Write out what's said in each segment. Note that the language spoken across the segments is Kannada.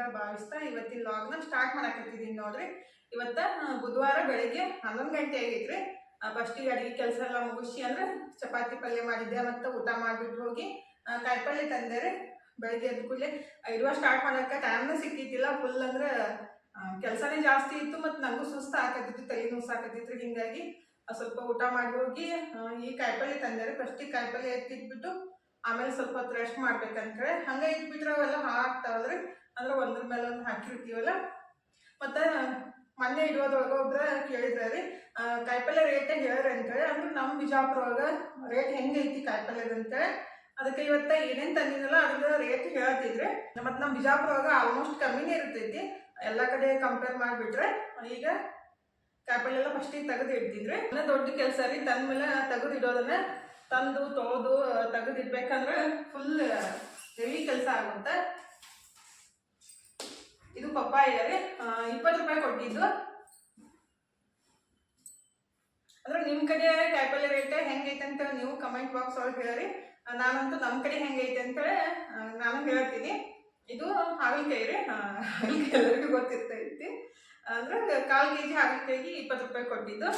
ಅಂತ ಭಾವಿಸ್ತಾ ಇವತ್ತಿನ ಲಾಗ್ನ ಸ್ಟಾರ್ಟ್ ಮಾಡಕತ್ತಿದೀನಿ ನೋಡ್ರಿ. ಇವತ್ತ ಬುಧವಾರ ಬೆಳಿಗ್ಗೆ ಹನ್ನೊಂದು ಗಂಟೆ ಆಗೈತ್ರಿ. ಫಸ್ಟಿಗೆ ಅಡಿಗೆ ಕೆಲಸ ಎಲ್ಲ ಮುಗಿಸಿ ಅಂದ್ರೆ ಚಪಾತಿ ಪಲ್ಯ ಮಾಡಿದ್ದೆ, ಮತ್ತೆ ಊಟ ಮಾಡಿಬಿಟ್ಟು ಹೋಗಿ ಕಾಯಿಪಲ್ಯ ತಂದೆ ರೀ. ಬೆಳಿಗ್ಗೆ ಎದ್ದ ಕೂಡಲೇ ಇರುವ ಸ್ಟಾರ್ಟ್ ಮಾಡಕ್ಕೆ ಟೈಮ್ನ ಸಿಕ್ಕಿದ್ದಿಲ್ಲ ಫುಲ್ ಅಂದ್ರೆ ಕೆಲಸನೇ ಜಾಸ್ತಿ ಇತ್ತು ಮತ್ತು ನನಗೂ ಸುಸ್ತು ಆಗತ್ತಿತ್ತು ತಲೆ ನೋಸಾಕತ್ತಿತ್ತು ಹಿಂಗಾಗಿ ಸ್ವಲ್ಪ ಊಟ ಮಾಡಿ ಹೋಗಿ ಈ ಕಾಯಿಪಲ್ಯ ತಂದರೆ ಫಸ್ಟಿಗೆ ಕಾಯಿಪಲ್ಯ ಎತ್ತಿಟ್ಬಿಟ್ಟು ಆಮೇಲೆ ಸ್ವಲ್ಪ ಹೊತ್ತು ರೆಸ್ಟ್ ಮಾಡ್ಬೇಕಂತೇಳಿ ಹಂಗೆ ಇಟ್ಬಿಟ್ರೆ ಅವೆಲ್ಲ ಹಾಕ್ತಾವಲ್ರಿ ಅಂದ್ರೆ ಒಂದ್ರ ಮೇಲೆ ಒಂದು ಹಾಕಿರ್ತೀವಲ್ಲ? ಮತ್ತು ಮೊನ್ನೆ ಇಡುವುದೊಳಗೆ ಒಬ್ರು ಕೇಳಿದ್ರೆ ರೀ ಕಾಯಿಪಲ್ಯ ರೇಟ್ ಹೇಳ್ರಿ ಅಂತೇಳಿ. ಅಂದ್ರೆ ನಮ್ಮ ಬಿಜಾಪುರ ಒಳಗೆ ರೇಟ್ ಹೆಂಗೈತಿ ಕಾಯಿಪಲ್ಯದ ಅಂತೇಳಿ. ಅದಕ್ಕೆ ಇವತ್ತ ಏನೇನು ತಂದಿದ್ದಲ್ಲ ಅದ್ರ ರೇಟ್ ಹೇಳ್ತಿದ್ರೆ. ಮತ್ತು ನಮ್ಮ ಬಿಜಾಪುರ ಒಳಗೆ ಆಲ್ಮೋಸ್ಟ್ ಕಮ್ಮಿನೇ ಇರ್ತೈತಿ. ಎಲ್ಲ ಕಡೆ ಕಂಪೇರ್ ಮಾಡಿಬಿಟ್ರೆ ಈಗ ಕಾಯಿಪಲ್ಯ ಎಲ್ಲ ಫಸ್ಟಿಗೆ ತೆಗೆದು ಇಡ್ತಿದ್ರೆ. ಇನ್ನ ದೊಡ್ಡ ಕೆಲಸ ರೀ, ತಂದ ಮೇಲೆ ತೆಗೆದು ಇಡೋದನ್ನ ತಂದು, ತೊಳೆದು ತೆಗೆದು ಇಡ್ಬೇಕಂದ್ರೆ ಫುಲ್ ಹೆವಿ ಕೆಲಸ ಆಗುತ್ತೆ? ಇದು ಪಪ್ಪಾಯ ರೀ ಇಪ್ಪತ್ತು ರೂಪಾಯಿ ಕೊಟ್ಟಿದ್ದು. ಅಂದ್ರೆ ನಿಮ್ಮ ಕಡೆ ಕಾಯಿಪಲ್ಯ ರೇಟ್ ಹೆಂಗೈತೆ ಅಂತ ನೀವು ಕಮೆಂಟ್ ಬಾಕ್ಸ್ ಒಳಗೆ ಹೇಳ್ರಿ ನಾನಂತೂ ನಮ್ಮ ಕಡೆ ಹೆಂಗೈತೆ ಅಂತೇಳಿ ನಾನು ಹೇಳ್ತೀನಿ. ಇದು ಹಾಗಲಕಾಯಿ ರೀ ಹಾಗಲಕಾಯಿ ಎಲ್ಲರಿಗೂ ಗೊತ್ತಿರ್ತೈತಿ. ಅಂದ್ರೆ ಕಾಲು ಕೆ ಜಿ ಹಾಗಲಕಾಯಿಗೆ ಇಪ್ಪತ್ತು ರೂಪಾಯಿ ಕೊಟ್ಟಿದ್ದು.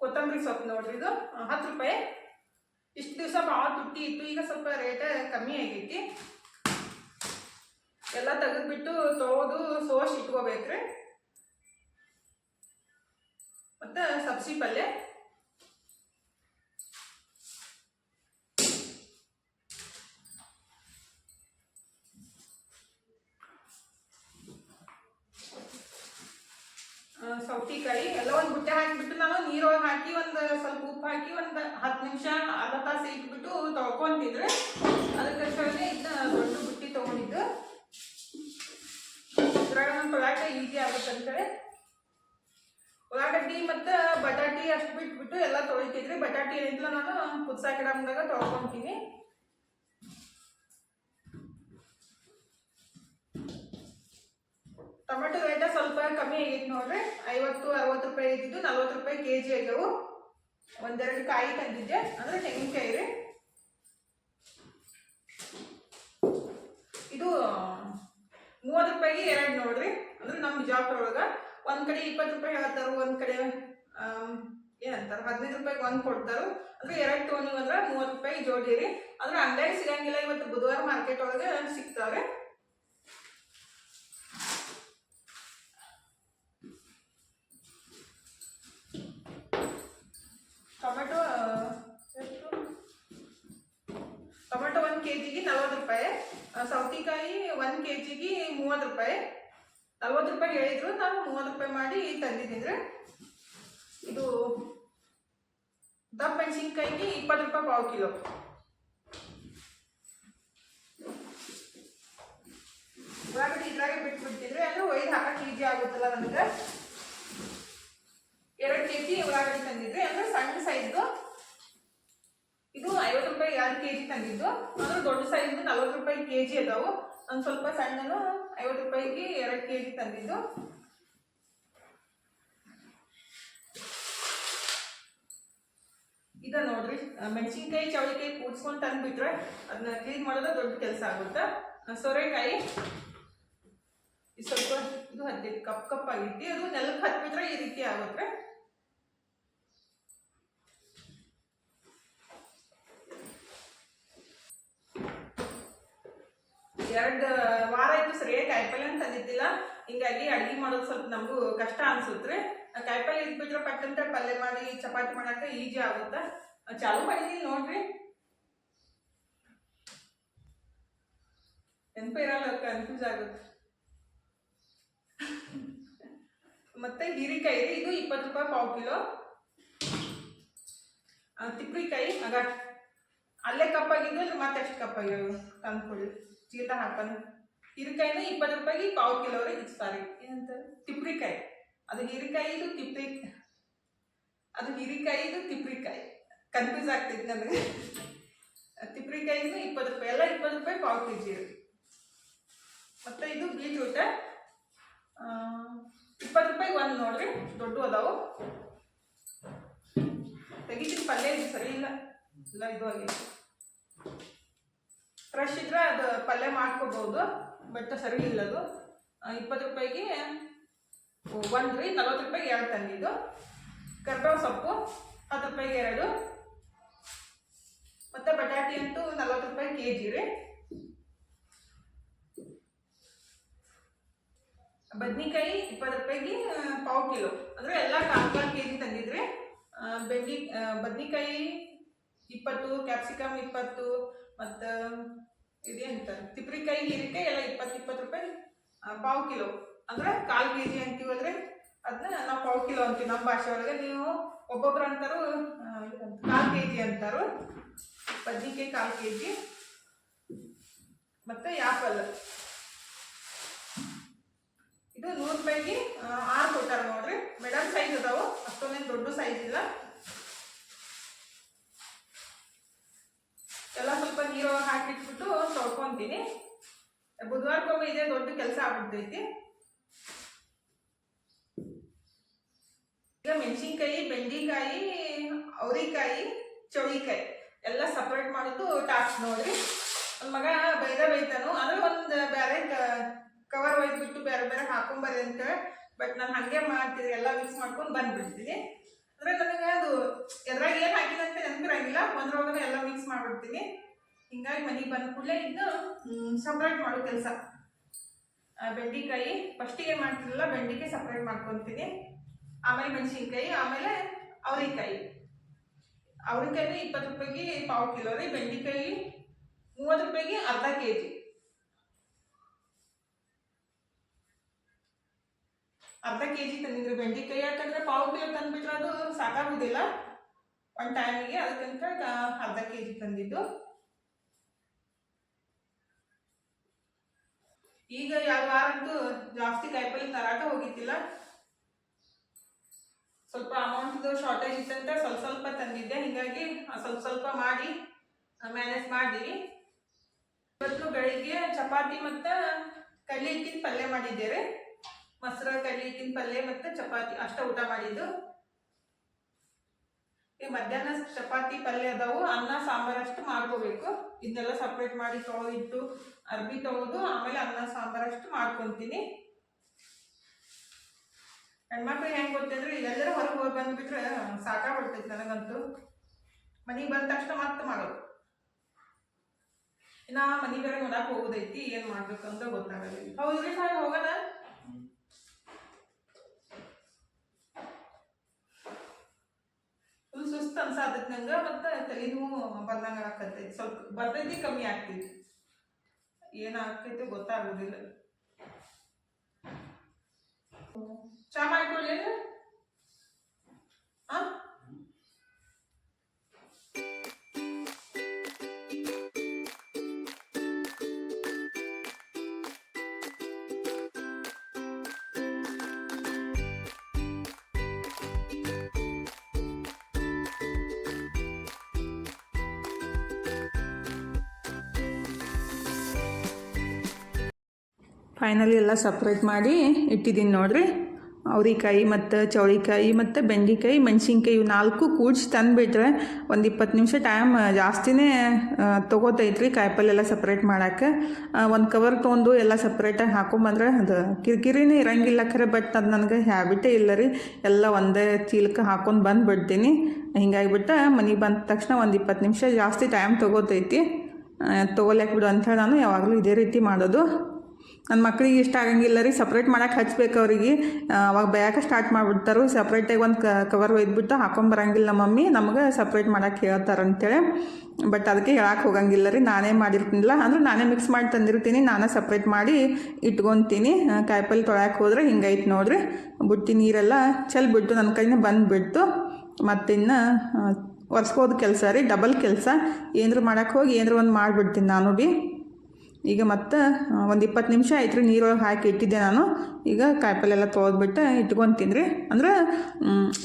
ಕೊತ್ತಂಬರಿ ಸೊಪ್ಪು ನೋಡ್ರಿ ಇದು, ಹತ್ತು ರೂಪಾಯಿ. ಇಷ್ಟು ದಿವಸ ಭಾಳ ತುಟ್ಟಿ ಇತ್ತು, ಈಗ ಸ್ವಲ್ಪ ರೇಟ್ ಕಮ್ಮಿ ಆಗೈತಿ. ಎಲ್ಲ ತೆಗೆದ್ಬಿಟ್ಟು ತೊಳೆದು ಸೋಸಿ ಇಟ್ಕೋಬೇಕ್ರಿ. ಮತ್ತು ಸಬ್ಸಿ ಪಲ್ಯ. ಸೌತಿಕಾಯಿ, ಎಲ್ಲ ಒಂದು ಬುಟ್ಟೆ ಹಾಕಿಬಿಟ್ಟು ನಾನು ನೀರೊಳಗೆ ಹಾಕಿ ಒಂದು ಸ್ವಲ್ಪ ಹಾಕಿ ಒಂದು ಹತ್ತು ನಿಮಿಷ ಅರ್ಧ ತಾಸು ಇಟ್ಬಿಟ್ಟು ತೊಳ್ಕೊಂತಿದ್ರೆ. ಅದಕ್ಕೆ ಸರಿ ಇದನ್ನ ದೊಡ್ಡ ಬುಟ್ಟಿ ತೊಗೊಂಡಿದ್ದು. ಇದ್ರಾಗ ನಮ್ಮ ಪಲಾಟ ಈಸಿ ಆಗುತ್ತೆ ಅಂತೇಳಿ ಉಳ್ಳಾಗಡ್ಡಿ ಮತ್ತು ಬಟಾಟಿ ಅಷ್ಟು ಬಿಟ್ಬಿಟ್ಟು ಎಲ್ಲ ತೊಳಿತಿದ್ರಿ ಬಟಾಟಿ ಏನಿಲ್ಲ ನಾನು ಕುದ್ಸಾಕಿಡಮ್ದಾಗ ತೊಳ್ಕೊತೀನಿ. ಟೊಮೆಟೊ ರೇಟ ಸ್ವಲ್ಪ ಕಮ್ಮಿ ಆಗೈತೆ ನೋಡ್ರಿ. ಐವತ್ತು, ಅರವತ್ತು ರೂಪಾಯಿ ಇದ್ದಿದ್ದು ನಲ್ವತ್ತು ರೂಪಾಯಿ ಕೆ ಜಿ ಆಗ್ಯಾವು ಒಂದೆರಡು ಕಾಯಿ ತಂದಿದ್ದೆ. ಅಂದ್ರೆ ತೆಂಗಿನಕಾಯಿ ರೀ. ಇದು, ಮೂವತ್ತು ರೂಪಾಯಿಗೆ ಎರಡು ನೋಡ್ರಿ. ಅಂದ್ರೆ ನಮ್ಮ ಬಿಜಾಪುರ ಒಳಗೆ ಒಂದು ಕಡೆ ಇಪ್ಪತ್ತು ರೂಪಾಯಿ ಹೇಳ್ತಾರ, ಒಂದು ಕಡೆ ಏನಂತಾರ, ಹದಿನೈದು ರೂಪಾಯಿಗೆ ಒಂದು ಕೊಡ್ತಾರ. ಅಂದ್ರೆ ಎರಡು ಟೋನಿಗೆ ಅಂದ್ರೆ ಮೂವತ್ತು ರೂಪಾಯಿ ಜೋಡಿ ರೀ. ಅಂದ್ರೆ ಅಂಗಡಿಯಾಗ ಸಿಗಂಗಿಲ್ಲ, ಇವತ್ತು ಬುಧವಾರ ಮಾರ್ಕೆಟ್ ಒಳಗೆ ಸಿಗ್ತಾವೆ ಕೆ ಜಿಗೆ ನಲ್ವತ್ತು ರೂಪಾಯಿ. ಸೌತೆಕಾಯಿ ಒಂದು ಕೆ ಜಿಗೆ ಮೂವತ್ತು ರೂಪಾಯಿ. ನಲ್ವತ್ತು ರೂಪಾಯಿ ಹೇಳಿದ್ರು, ನಾನು ಮೂವತ್ತು ರೂಪಾಯಿ ಮಾಡಿ ತಂದಿದ್ದೀನಿ ಇದು ದಪ್ಪ ಮೆಣಸಿನ್ಕಾಯಿಗೆ ಇಪ್ಪತ್ತು ರೂಪಾಯಿ ಪಾವು ಕಿಲೋ. ಉಳ್ಳಾಗಡ್ಡಿ ಇದ್ರಾಗೆ ಬಿಟ್ಬಿಡ್ತಿದ್ರೆ ಅಂದ್ರೆ ಒಯ್ದು ಹಾಕಕ್ಕೆ ಈಜಿ ಆಗುತ್ತಲ್ಲ ನಮ್ಗೆ. ಎರಡು ಕೆ ಜಿ ಉಳ್ಳಾಗಡ್ಡಿ ತಂದಿದ್ರಿ ಅಂದ್ರೆ ಸಣ್ಣ ಸೈಜ್ದು ಇದು ಐವತ್ತು ರೂಪಾಯಿ ಎರಡು ಕೆ ಜಿ ತಂದಿದ್ದು. ಅಂದ್ರೆ ದೊಡ್ಡ ಸೈಜ್ ನಲ್ವತ್ತು ರೂಪಾಯಿ ಕೆ ಜಿ ಅದಾವು. ಒಂದು ಸ್ವಲ್ಪ ಸಣ್ಣನು ಐವತ್ತು ರೂಪಾಯಿಗೆ ಎರಡು ಕೆ ಜಿ ತಂದಿದ್ದು. ಇದ ನೋಡ್ರಿ ಮೆಣಸಿನ್ಕಾಯಿ, ಚೌಳಿಕಾಯಿ ಕೂಡ್ಸ್ಕೊಂಡು ತಂದ್ಬಿಟ್ರೆ ಅದನ್ನ ಕ್ಲೀನ್ ಮಾಡೋದು ದೊಡ್ಡ ಕೆಲಸ ಆಗುತ್ತೆ. ಸೋರೆಕಾಯಿ ಸ್ವಲ್ಪ ಇದು ಹದಿನೈದು ಕಪ್ ಕಪ್ ಆಗಿತ್ತು ಅದು ನೆಲಕ್ಕೆ ಹತ್ಬಿಟ್ರೆ ಈ ರೀತಿ ಆಗುತ್ತೆ. ಎರಡು ವಾರ ಆಯಿತು ಸರಿಯಾಗಿ ಕಾಯಿಪಲ್ಲೆ ಅಂತ ಹಿಂಗಾಗಿ ಅಡುಗೆ ಮಾಡೋದು ಸ್ವಲ್ಪ ನಮಗೂ ಕಷ್ಟ ಅನ್ಸುತ್ತೆ ಕಾಯಿಪಲ್ಲೆ ಇದ್ಬಿಟ್ರೆ ಪಟ್ಟಂತ ಪಲ್ಯ ಮಾಡಿ, ಚಪಾತಿ ಮಾಡೋಕ್ಕೆ ಈಜಿ ಆಗುತ್ತೆ? ಚಾಲು ಮಾಡಿದೀನಿ ನೋಡ್ರಿ. ನೆನಪು ಇರಲ್ಲ ಕನ್ಫ್ಯೂಸ್ ಆಗುತ್ತೆ. ಮತ್ತೆ ಹೀರಿಕಾಯಿ ರೀ ಇದು ಇಪ್ಪತ್ತು ರೂಪಾಯಿ ಪಾವು ಕಿಲೋ. ತಿಪ್ಪಿಕಾಯಿ, ಆಗ. ಅಲ್ಲೇ ಕಪ್ಪಾಗಿದ್ದು, ಮತ್ತೆ ಎಷ್ಟು ಕಪ್ಪಾಗಿರೋದು, ತಂದ್ಕೊಳ್ಳಿ. ಚೀಲ ಹಾಕೋಣ ಹೀರೆಕಾಯಿನ ಇಪ್ಪತ್ತು ರೂಪಾಯಿಗೆ ಪಾವು ಕಿಲೋ ರೀ ಸಾರಿ. ಏನಂತ? ತಿಪ್ರಿಕಾಯಿ. ಅದು ಹೀರೆಕಾಯಿ ಇದು ತಿಪ್ರಿ ಅದು ಹೀರೆಕಾಯಿದು ತಿಪ್ರಿಕಾಯಿ. ಕನ್ಫ್ಯೂಸ್ ಆಗ್ತೈತಿ ನನಗೆ ತಿಪ್ರಿಕಾಯಿದು ಇಪ್ಪತ್ತು ರೂಪಾಯಿ. ಎಲ್ಲ ಇಪ್ಪತ್ತು ರೂಪಾಯಿ ಪಾವು ಕೆ ಜಿ ಮತ್ತು ಇದು ಬೀಟ್ರೂಟ. ಇಪ್ಪತ್ತು ರೂಪಾಯಿಗೆ ಒಂದು ನೋಡ್ರಿ. ದೊಡ್ಡ ಅದಾವು. ತೆಗಿತೀನಿ ಪಲ್ಯ ಇದು ಸರಿ ಇಲ್ಲ. ಇಲ್ಲ, ಇದು ಆಗೈತಿ ಫ್ರೆಶ್ ಇದ್ರೆ ಅದು ಪಲ್ಯ ಮಾಡ್ಕೋಬಹುದು ಬಟ್ ಸರಿ ಇಲ್ಲ ಅದು. ಇಪ್ಪತ್ತು ರೂಪಾಯಿಗೆ ಒಂದು ರೀ ನಲ್ವತ್ತು ರೂಪಾಯಿಗೆ ಎರಡು ತಂದಿದ್ದು ಕರ್ಬೇವು ಸೊಪ್ಪು, ಹತ್ತು ರೂಪಾಯಿಗೆ ಎರಡು. ಮತ್ತು ಬಟಾಟಿ ಅಂತೂ ನಲ್ವತ್ತು ರೂಪಾಯಿ ಕೆ ಜಿ ರೀ. ಬದ್ನಿಕಾಯಿ ಇಪ್ಪತ್ತು ರೂಪಾಯಿಗೆ ಪಾವ್ ಕಿಲೋ. ಅಂದರೆ ಎಲ್ಲ ಕಾಲು ಕಾಲು ಕೆ ಜಿ ತಂದಿದ್ರಿ ಬೆಂಡಿ ಬದ್ನಿಕಾಯಿ ಇಪ್ಪತ್ತು, ಕ್ಯಾಪ್ಸಿಕಮ್ ಇಪ್ಪತ್ತು ಮತ್ತು ಇದೇಂತ ತಿಪ್ರಿಕಾಯಿ, ಹೀರಿಕಾಯಿ ಎಲ್ಲ ಇಪ್ಪತ್ತು ಇಪ್ಪತ್ತು ರೂಪಾಯಿ. ಪಾವು ಕಿಲೋ. ಅಂದ್ರೆ ಕಾಲು ಕೆ ಜಿ ಅಂತೀವಲ್ರಿ ಅದನ್ನ ನಾವು ಪಾವು ಕಿಲೋ ಅಂತೀವಿ. ನಮ್ಮ ಭಾಷೆ ಒಳಗೆ ನೀವು ಒಬ್ಬೊಬ್ರು ಅಂತಾರು ಕಾಲು ಕೆ ಜಿ ಅಂತಾರು. ಬದ್ನಿಕಾಯಿ ಕಾಲು ಕೆ ಜಿ. ಮತ್ತು ಆ್ಯಪಲ್ ಇದು ನೂರು ರೂಪಾಯಿಗೆ ಆರು ಕೊಟ್ಟಾರ ನೋಡ್ರಿ. ಮೇಡಮ್ ಸೈಜ್ ಅದಾವು. ಅಷ್ಟೊಂದೇನು ದೊಡ್ಡ ಸೈಜ್ ಇಲ್ಲ. ಎಲ್ಲ ಸ್ವಲ್ಪ ನೀರು ಹಾಕಿಟ್ಬಿಟ್ಟು ತೊಳ್ಕೊತೀನಿ. ಬುಧವಾರಕ್ಕೊಮ್ಮೆ ಇದೇ ದೊಡ್ಡ ಕೆಲಸ ಆಗ್ಬಿಡ್ತೈತಿ. ಈಗ ಮೆಣಸಿನ್ಕಾಯಿ, ಬೆಂಡಿಕಾಯಿ, ಅವರಿಕಾಯಿ, ಚೌಳಿಕಾಯಿ ಎಲ್ಲ ಸಪ್ರೇಟ್ ಮಾಡೋದು ಟಾಸ್ಕ್ ನೋಡ್ರಿ. ನನ್ನ ಮಗ ಬೈದ ಬೈತಾನು ಅಂದ್ರೆ ಒಂದು ಬೇರೆ ಕವರ್ ಒಯ್ದ್ಬಿಟ್ಟು ಬೇರೆ ಬೇರೆ ಹಾಕೊಂಬರ್ರಿ ಅಂತ ಬಟ್ ನಾನು ಹಾಗೆ ಮಾಡ್ತೀನಿ. ಎಲ್ಲ ಮಿಕ್ಸ್ ಮಾಡ್ಕೊಂಡು ಬಂದ್ಬಿಡ್ತೀನಿ. ಅಂದ್ರೆ ನನಗೆ ಅದು ಎದ್ರಾಗ ಏನು ಹಾಕಿದೆ ಅಂತ ನೆನಪಿರಂಗಿಲ್ಲ. ಒಂದ್ರೊಳಗನೆ ಎಲ್ಲ ಮಿಕ್ಸ್ ಮಾಡ್ಬಿಡ್ತೀನಿ. ಹಿಂಗಾಗಿ ಮನೆಗೆ ಬಂದ ಕೂಡಲೇ ಇದ್ದು ಸಪ್ರೇಟ್ ಮಾಡೋ ಕೆಲಸ. ಬೆಂಡಿಕಾಯಿ. ಫಸ್ಟಿಗೆ ಮಾಡ್ತಿರಲಿಲ್ಲ ಬೆಂಡಿಕಾಯಿ ಸಪ್ರೇಟ್ ಮಾಡ್ಕೊತೀನಿ. ಆಮೇಲೆ ಮೆಣಸಿನ್ಕಾಯಿ, ಆಮೇಲೆ ಅವರೆಕಾಯಿ. ಅವರಿಕಾಯಿ ಇಪ್ಪತ್ತು ರೂಪಾಯಿಗೆ ಪಾವು ಕಿಲೋ ರೀ ಬೆಂಡಿಕಾಯಿ ಮೂವತ್ತು ರೂಪಾಯಿಗೆ ಅರ್ಧ ಕೆ ಜಿ. ಅರ್ಧ ಕೆ ಜಿ ತಂದಿದ್ರು ಬೆಂಡಿಕಾಯಿ, ಯಾಕಂದ್ರೆ ಪಾವು ಕಿಲೋ ತಂದ್ಬಿಟ್ರೆ ಅದು ಸಾಕಾಗುದಿಲ್ಲ. ಒಂದು ಟೈಮಿಗೆ ಅದಕ್ಕಂತ ಅರ್ಧ ಕೆ ಜಿ ತಂದಿದ್ದು. ಈಗ ಯಾವ ವಾರಂತೂ ಜಾಸ್ತಿ ಕಾಯಿಪಲ್ಲೆ ತರಾಟ ಹೋಗಿತ್ತಿಲ್ಲ ಸ್ವಲ್ಪ ಅಮೌಂಟ್ದು ಶಾರ್ಟೇಜ್ ಇತ್ತಂತ ಸ್ವಲ್ಪ ಸ್ವಲ್ಪ ತಂದಿದ್ದೆ. ಹೀಗಾಗಿ ಸ್ವಲ್ಪ ಸ್ವಲ್ಪ ಮಾಡಿ ಮ್ಯಾನೇಜ್ ಮಾಡಿರಿ ಇವತ್ತು ಬೆಳಿಗ್ಗೆ ಚಪಾತಿ ಮತ್ತು ಕಡ್ಲಿ ಹಿಟ್ಟಿನ ಪಲ್ಯ ಮಾಡಿದ್ದೇವೆ. ಮೊಸರು ತಿನ್ ಪಲ್ಯ ಮತ್ತು ಚಪಾತಿ. ಅಷ್ಟ ಊಟ ಮಾಡಿದ್ದು. ಈ ಮಧ್ಯಾಹ್ನ ಚಪಾತಿ ಪಲ್ಯ ಅದಾವು. ಅನ್ನ, ಸಾಂಬಾರು ಅಷ್ಟು ಮಾಡ್ಕೋಬೇಕು. ಇದನ್ನೆಲ್ಲ ಸಪ್ರೇಟ್ ಮಾಡಿ ತೊಳೆದಿಟ್ಟು ಅರ್ಬಿ ತೊಳೆದು, ಆಮೇಲೆ ಅನ್ನ, ಸಾಂಬಾರು ಅಷ್ಟು ಮಾಡ್ಕೊತೀನಿ. ಹೆಣ್ಮಕ್ಳು ಹೆಂಗೆ ಗೊತ್ತಂದ್ರೆ, ಇಲ್ಲೆಲ್ಲರೂ ಹೊರಗೆ ಹೋಗಿ ಬಂದ್ಬಿಟ್ರೆ ಸಾಕಾಗ್ಬಿಡ್ತೈತೆ ನನಗಂತೂ. ಮನೆಗೆ ಬಂದ ತಕ್ಷಣ ಮತ್ತೆ ಮಾಡೋದು. ಇನ್ನ ಮನೆ ಬೇರೆ ನೋಡಕ್ಕೆ ಹೋಗೋದೈತಿ ಮಾಡಬೇಕು ಮಾಡ್ಬೇಕಂತ ಗೊತ್ತಾಗಲ್ಲ. ಹೌದ್ರಿ ಸರ್ ಹೋಗೋಣ ಫುಲ್ ಸುಸ್ತು ಅನ್ಸಾತೈತಿ ನಂಗೆ ಮತ್ತೆ ತಲೆನೋವು ಬಂದಂಗ ಆಕತೈತಿ. ಸ್ವಲ್ಪ ಬರ್ತೈತಿ ಕಮ್ಮಿ ಆಗ್ತೈತಿ. ಏನಾಗ್ತೈತಿ ಗೊತ್ತಾಗೋದಿಲ್ಲ. ಚಾ ಮಾಡ್ಕೊಳ್ಳಿ ಫೈನಲಿ ಎಲ್ಲ ಸಪ್ರೇಟ್ ಮಾಡಿ ಇಟ್ಟಿದ್ದೀನಿ ನೋಡಿರಿ. ಅವ್ರಿಕಾಯಿ ಮತ್ತು ಚೌಳಿಕಾಯಿ ಮತ್ತು ಬೆಂಡೆಕಾಯಿ, ಮೆಣಸಿನ್ಕಾಯಿ ನಾಲ್ಕು ಕೂಡ್ಸಿ ತಂದುಬಿಟ್ರೆ ಒಂದು ಇಪ್ಪತ್ತು ನಿಮಿಷ ಟೈಮ್ ಜಾಸ್ತಿನೇ ತೊಗೋತೈತ್ರಿ ಕಾಯಿಪಲ್ಲೆ ಎಲ್ಲ ಸಪ್ರೇಟ್ ಮಾಡೋಕ್ಕೆ ಒಂದು ಕವರ್ ತೊಗೊಂಡು ಎಲ್ಲ ಸಪ್ರೇಟಾಗಿ ಹಾಕೊಂಬಂದ್ರೆ ಅದು ಕಿರಿಕಿರಿನೇ ಇರಂಗಿಲ್ಲ ಖರೆ ಬಟ್ ಅದು ನನಗೆ ಹ್ಯಾಬಿಟೇ ಇಲ್ಲ ರೀ ಎಲ್ಲ ಒಂದೇ ಚೀಲಕ್ಕೆ ಹಾಕೊಂಡು ಬಂದುಬಿಡ್ತೀನಿ. ಹಿಂಗಾಗಿಬಿಟ್ಟು ಮನೆಗೆ ಬಂದ ತಕ್ಷಣ ಒಂದು ಇಪ್ಪತ್ತು ನಿಮಿಷ ಜಾಸ್ತಿ ಟೈಮ್ ತೊಗೋತೈತಿ. ತೊಗೊಲ್ಯಾಕ್ಬಿಡು ಬಿಡು ಹೇಳಿ ನಾನು ಯಾವಾಗಲೂ ಇದೇ ರೀತಿ ಮಾಡೋದು. ನನ್ನ ಮಕ್ಳಿಗೆ ಇಷ್ಟ ಆಗಂಗಿಲ್ಲ ರೀ. ಸಪ್ರೇಟ್ ಮಾಡಕ್ಕೆ ಹಚ್ಬೇಕು ಅವ್ರಿಗೆ. ಅವಾಗ ಬೇಯಕ್ಕೆ ಸ್ಟಾರ್ಟ್ ಮಾಡಿಬಿಡ್ತಾರೆ. ಸಪ್ರೇಟಾಗಿ ಒಂದು ಕವರ್ ಒಯ್ದ್ಬಿಟ್ಟು ಹಾಕೊಂಬರಂಗಿಲ್ಲ ಮಮ್ಮಿ. ನಮಗೆ ಸಪ್ರೇಟ್ ಮಾಡಕ್ಕೆ ಹೇಳ್ತಾರೆ ಅಂತೇಳಿ. ಬಟ್ ಅದಕ್ಕೆ ಹೇಳಕ್ಕೆ ಹೋಗಂಗಿಲ್ಲ ರೀ. ನಾನೇ ಮಾಡಿರ್ತೀನಿಲ್ಲ. ಅಂದ್ರೆ ನಾನೇ ಮಿಕ್ಸ್ ಮಾಡಿ ತಂದಿರ್ತೀನಿ. ನಾನೇ ಸಪ್ರೇಟ್ ಮಾಡಿ ಇಟ್ಕೊತೀನಿ. ಕಾಯಿಪಲ್ಲೆ ತೊಳ್ಯಾಕೆ ಹೋದ್ರೆ ಹಿಂಗೈತೆ ನೋಡ್ರಿ. ಬುಟ್ಟಿ ನೀರೆಲ್ಲ ಚೆಲ್ಬಿಟ್ಟು ನನ್ನ ಕೈನೇ ಬಂದುಬಿಡ್ತು. ಮತ್ತಿನ್ನು ಒರೆಸ್ಕೋದು ಕೆಲಸ ರೀ. ಡಬಲ್ ಕೆಲಸ. ಏನಾರು ಮಾಡೋಕ್ಕೆ ಹೋಗಿ ಏನಾರು ಒಂದು ಮಾಡಿಬಿಡ್ತೀನಿ ನಾನು ಭೀ ಈಗ ಮತ್ತೆ ಒಂದು ಇಪ್ಪತ್ತು ನಿಮಿಷ ಆಯ್ತು ರೀ ನೀರೊಳಗೆ ಹಾಕಿ ಇಟ್ಟಿದ್ದೆ ನಾನು. ಈಗ ಕಾಯಿಪಲ್ಲೆ ಎಲ್ಲ ತೊಳೆದ್ಬಿಟ್ಟು ಇಟ್ಕೊತೀನಿ ರೀ ಅಂದ್ರೆ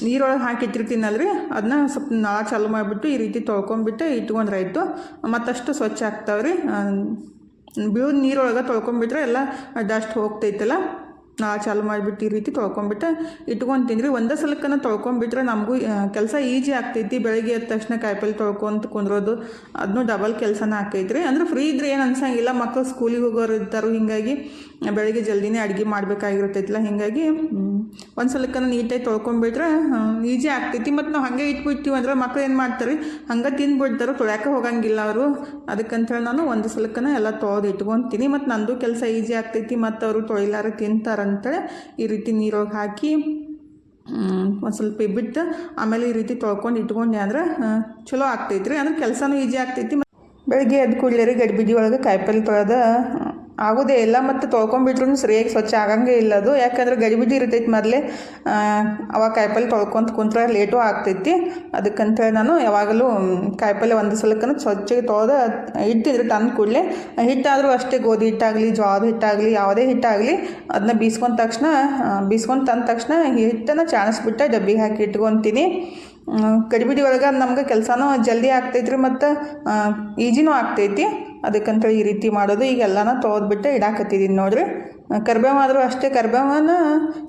ನೀರೊಳಗೆ ಹಾಕಿ ಇಟ್ಟಿರ್ತೀನಲ್ಲ ರೀ ಅದನ್ನ ಸ್ವಲ್ಪ ನಳ ಚಾಲು ಮಾಡಿಬಿಟ್ಟು ಈ ರೀತಿ ತೊಳ್ಕೊಂಬಿಟ್ಟು ಇಟ್ಕೊಂಡ್ರೆ ಆಯಿತು. ಮತ್ತಷ್ಟು ಸ್ವಚ್ಛ ಆಗ್ತಾವೆ ರೀ ಬೀಳದ ನೀರೊಳಗೆ ತೊಳ್ಕೊಂಬಿಟ್ರೆ ಎಲ್ಲ ಡಸ್ಟ್ ಹೋಗ್ತೈತಲ್ಲ. ನಾ ಚಾಲು ಮಾಡಿಬಿಟ್ಟು ಈ ರೀತಿ ತೊಳ್ಕೊಂಬಿಟ್ಟು. ಇಟ್ಕೊಂಡು ತಿಂದ್ರಿ ಒಂದೇ ಸಲಕ್ಕನ ತೊಳ್ಕೊಂಬಿಟ್ರೆ ನಮಗೂ ಕೆಲಸ ಈಜಿ ಆಗ್ತೈತಿ. ಬೆಳಗ್ಗೆ ಎದ್ದ ತಕ್ಷಣ ಕಾಯಿಪಲ್ಲೆ ತೊಳ್ಕೊಂತ ಕುಂದ್ರೋದು. ಅದನ್ನೂ ಡಬಲ್ ಕೆಲಸನ ಆಕೈತಿ ರೀ ಅಂದ್ರೆ ಫ್ರೀ ಇದ್ರೆ ಏನು ಅನ್ಸಂಗಿಲ್ಲ. ಮಕ್ಕಳು ಸ್ಕೂಲಿಗೆ ಹೋಗೋರು ಇರ್ತಾರೆ. ಹಿಂಗಾಗಿ ಬೆಳಗ್ಗೆ ಜಲ್ದಿನೇ ಅಡುಗೆ ಮಾಡಬೇಕಾಗಿರ್ತೈತಿಲ್ಲ ಹಿಂಗಾಗಿ ಒಂದು ಸಲಕ್ಕನ ನೀಟಾಗಿ ತೊಳ್ಕೊಂಬಿಟ್ರೆ ಈಜಿ ಆಗ್ತೈತಿ. ಮತ್ತು ನಾವು ಹಾಗೆ ಇಟ್ಬಿಡ್ತೀವಿ ಅಂದ್ರೆ ಮಕ್ಳು ಏನು ಮಾಡ್ತಾರೆ? ಹಂಗೆ ತಿಂದ್ಬಿಡ್ತಾರೆ ತೊಳ್ಯಾಕೆ ಹೋಗಂಗಿಲ್ಲ ಅವರು. ಅದಕ್ಕಂತೇಳಿ ನಾನು ಒಂದು ಸಲಕ್ಕನ ಎಲ್ಲ ತೊಳೆದು ಇಟ್ಕೊತೀನಿ. ಮತ್ತು ನಂದು ಕೆಲಸ ಈಜಿ ಆಗ್ತೈತಿ. ಮತ್ತು ಅವರು ತೊಳಿಲಾರ ತಿಂತಾರಂತೇಳಿ ಈ ರೀತಿ ನೀರೊಳಗೆ ಹಾಕಿ ಒಂದು ಸ್ವಲ್ಪ ಬಿಟ್ಟು ಆಮೇಲೆ ಈ ರೀತಿ ತೊಳ್ಕೊಂಡು ಇಟ್ಕೊಂಡೆ ಅಂದ್ರೆ ಚಲೋ ಆಗ್ತೈತ್ರಿ. ಅಂದ್ರೆ ಕೆಲಸನೂ ಈಜಿ ಆಗ್ತೈತಿ. ಬೆಳಗ್ಗೆ ಎದ್ದು ಕೂಡಲೇ ರೀ ಗಡಿಬಿಡಿ ಒಳಗೆ ಕಾಯಿಪಲ್ಲೆ ತೊಳೆದ ಆಗೋದೇ ಇಲ್ಲ ಮತ್ತು ತೊಳ್ಕೊಂಬಿಟ್ರು ಸರಿಯಾಗಿ ಸ್ವಚ್ಛ ಆಗಂಗೆ ಇಲ್ಲ ಅದು. ಯಾಕಂದ್ರೆ ಗಡಿಬಿಡಿ ಇರ್ತೈತಿ ಮೊದಲೇ ಅವಾಗ ಕಾಯಿಪಲ್ಲೆ ತೊಳ್ಕೊಂತ ಕುಂತ್ರೆ ಲೇಟು ಆಗ್ತೈತಿ. ಅದಕ್ಕಂತೇಳಿ ನಾನು ಯಾವಾಗಲೂ ಕಾಯಿಪಲ್ಲೆ ಒಂದು ಸಲಕ್ಕನ ಸ್ವಚ್ಛಗೆ ತೊಳೆದ ಇಟ್ಟಿದ್ರೆ ತಂದು ಕೂಡಲೇ, ಹಿಟ್ಟಾದರೂ ಅಷ್ಟೇ ಗೋಧಿ ಹಿಟ್ಟಾಗಲಿ ಜೋಳದ ಹಿಟ್ಟಾಗಲಿ, ಯಾವುದೇ ಹಿಟ್ಟಾಗಲಿ ಅದನ್ನ ಬೀಸ್ಕೊಂಡ ತಕ್ಷಣ ಬೀಸ್ಕೊಂಡು ತಂದ ತಕ್ಷಣ ಹಿಟ್ಟನ್ನು ಚಾಣಿಸ್ಬಿಟ್ಟು ಡಬ್ಬಿಗೆ ಹಾಕಿ ಇಟ್ಕೊತೀನಿ. ಕಡಿಬಿಡಿ ಒಳಗೆ ನಮ್ಗೆ ಕೆಲಸನೂ ಜಲ್ದಿ ಆಗ್ತೈತ್ರಿ ಮತ್ತು ಈಜಿನೂ ಆಗ್ತೈತಿ. ಅದಕ್ಕಂತೇಳಿ ಈ ರೀತಿ ಮಾಡೋದು. ಈಗ ಎಲ್ಲಾನ ತೊಳೆದ್ಬಿಟ್ಟು ಇಡಾಕತ್ತಿದ್ದೀನಿ ನೋಡ್ರಿ. ಕರ್ಬೇವು ಆದರೂ ಅಷ್ಟೇ ಕರ್ಬೇವನ್ನ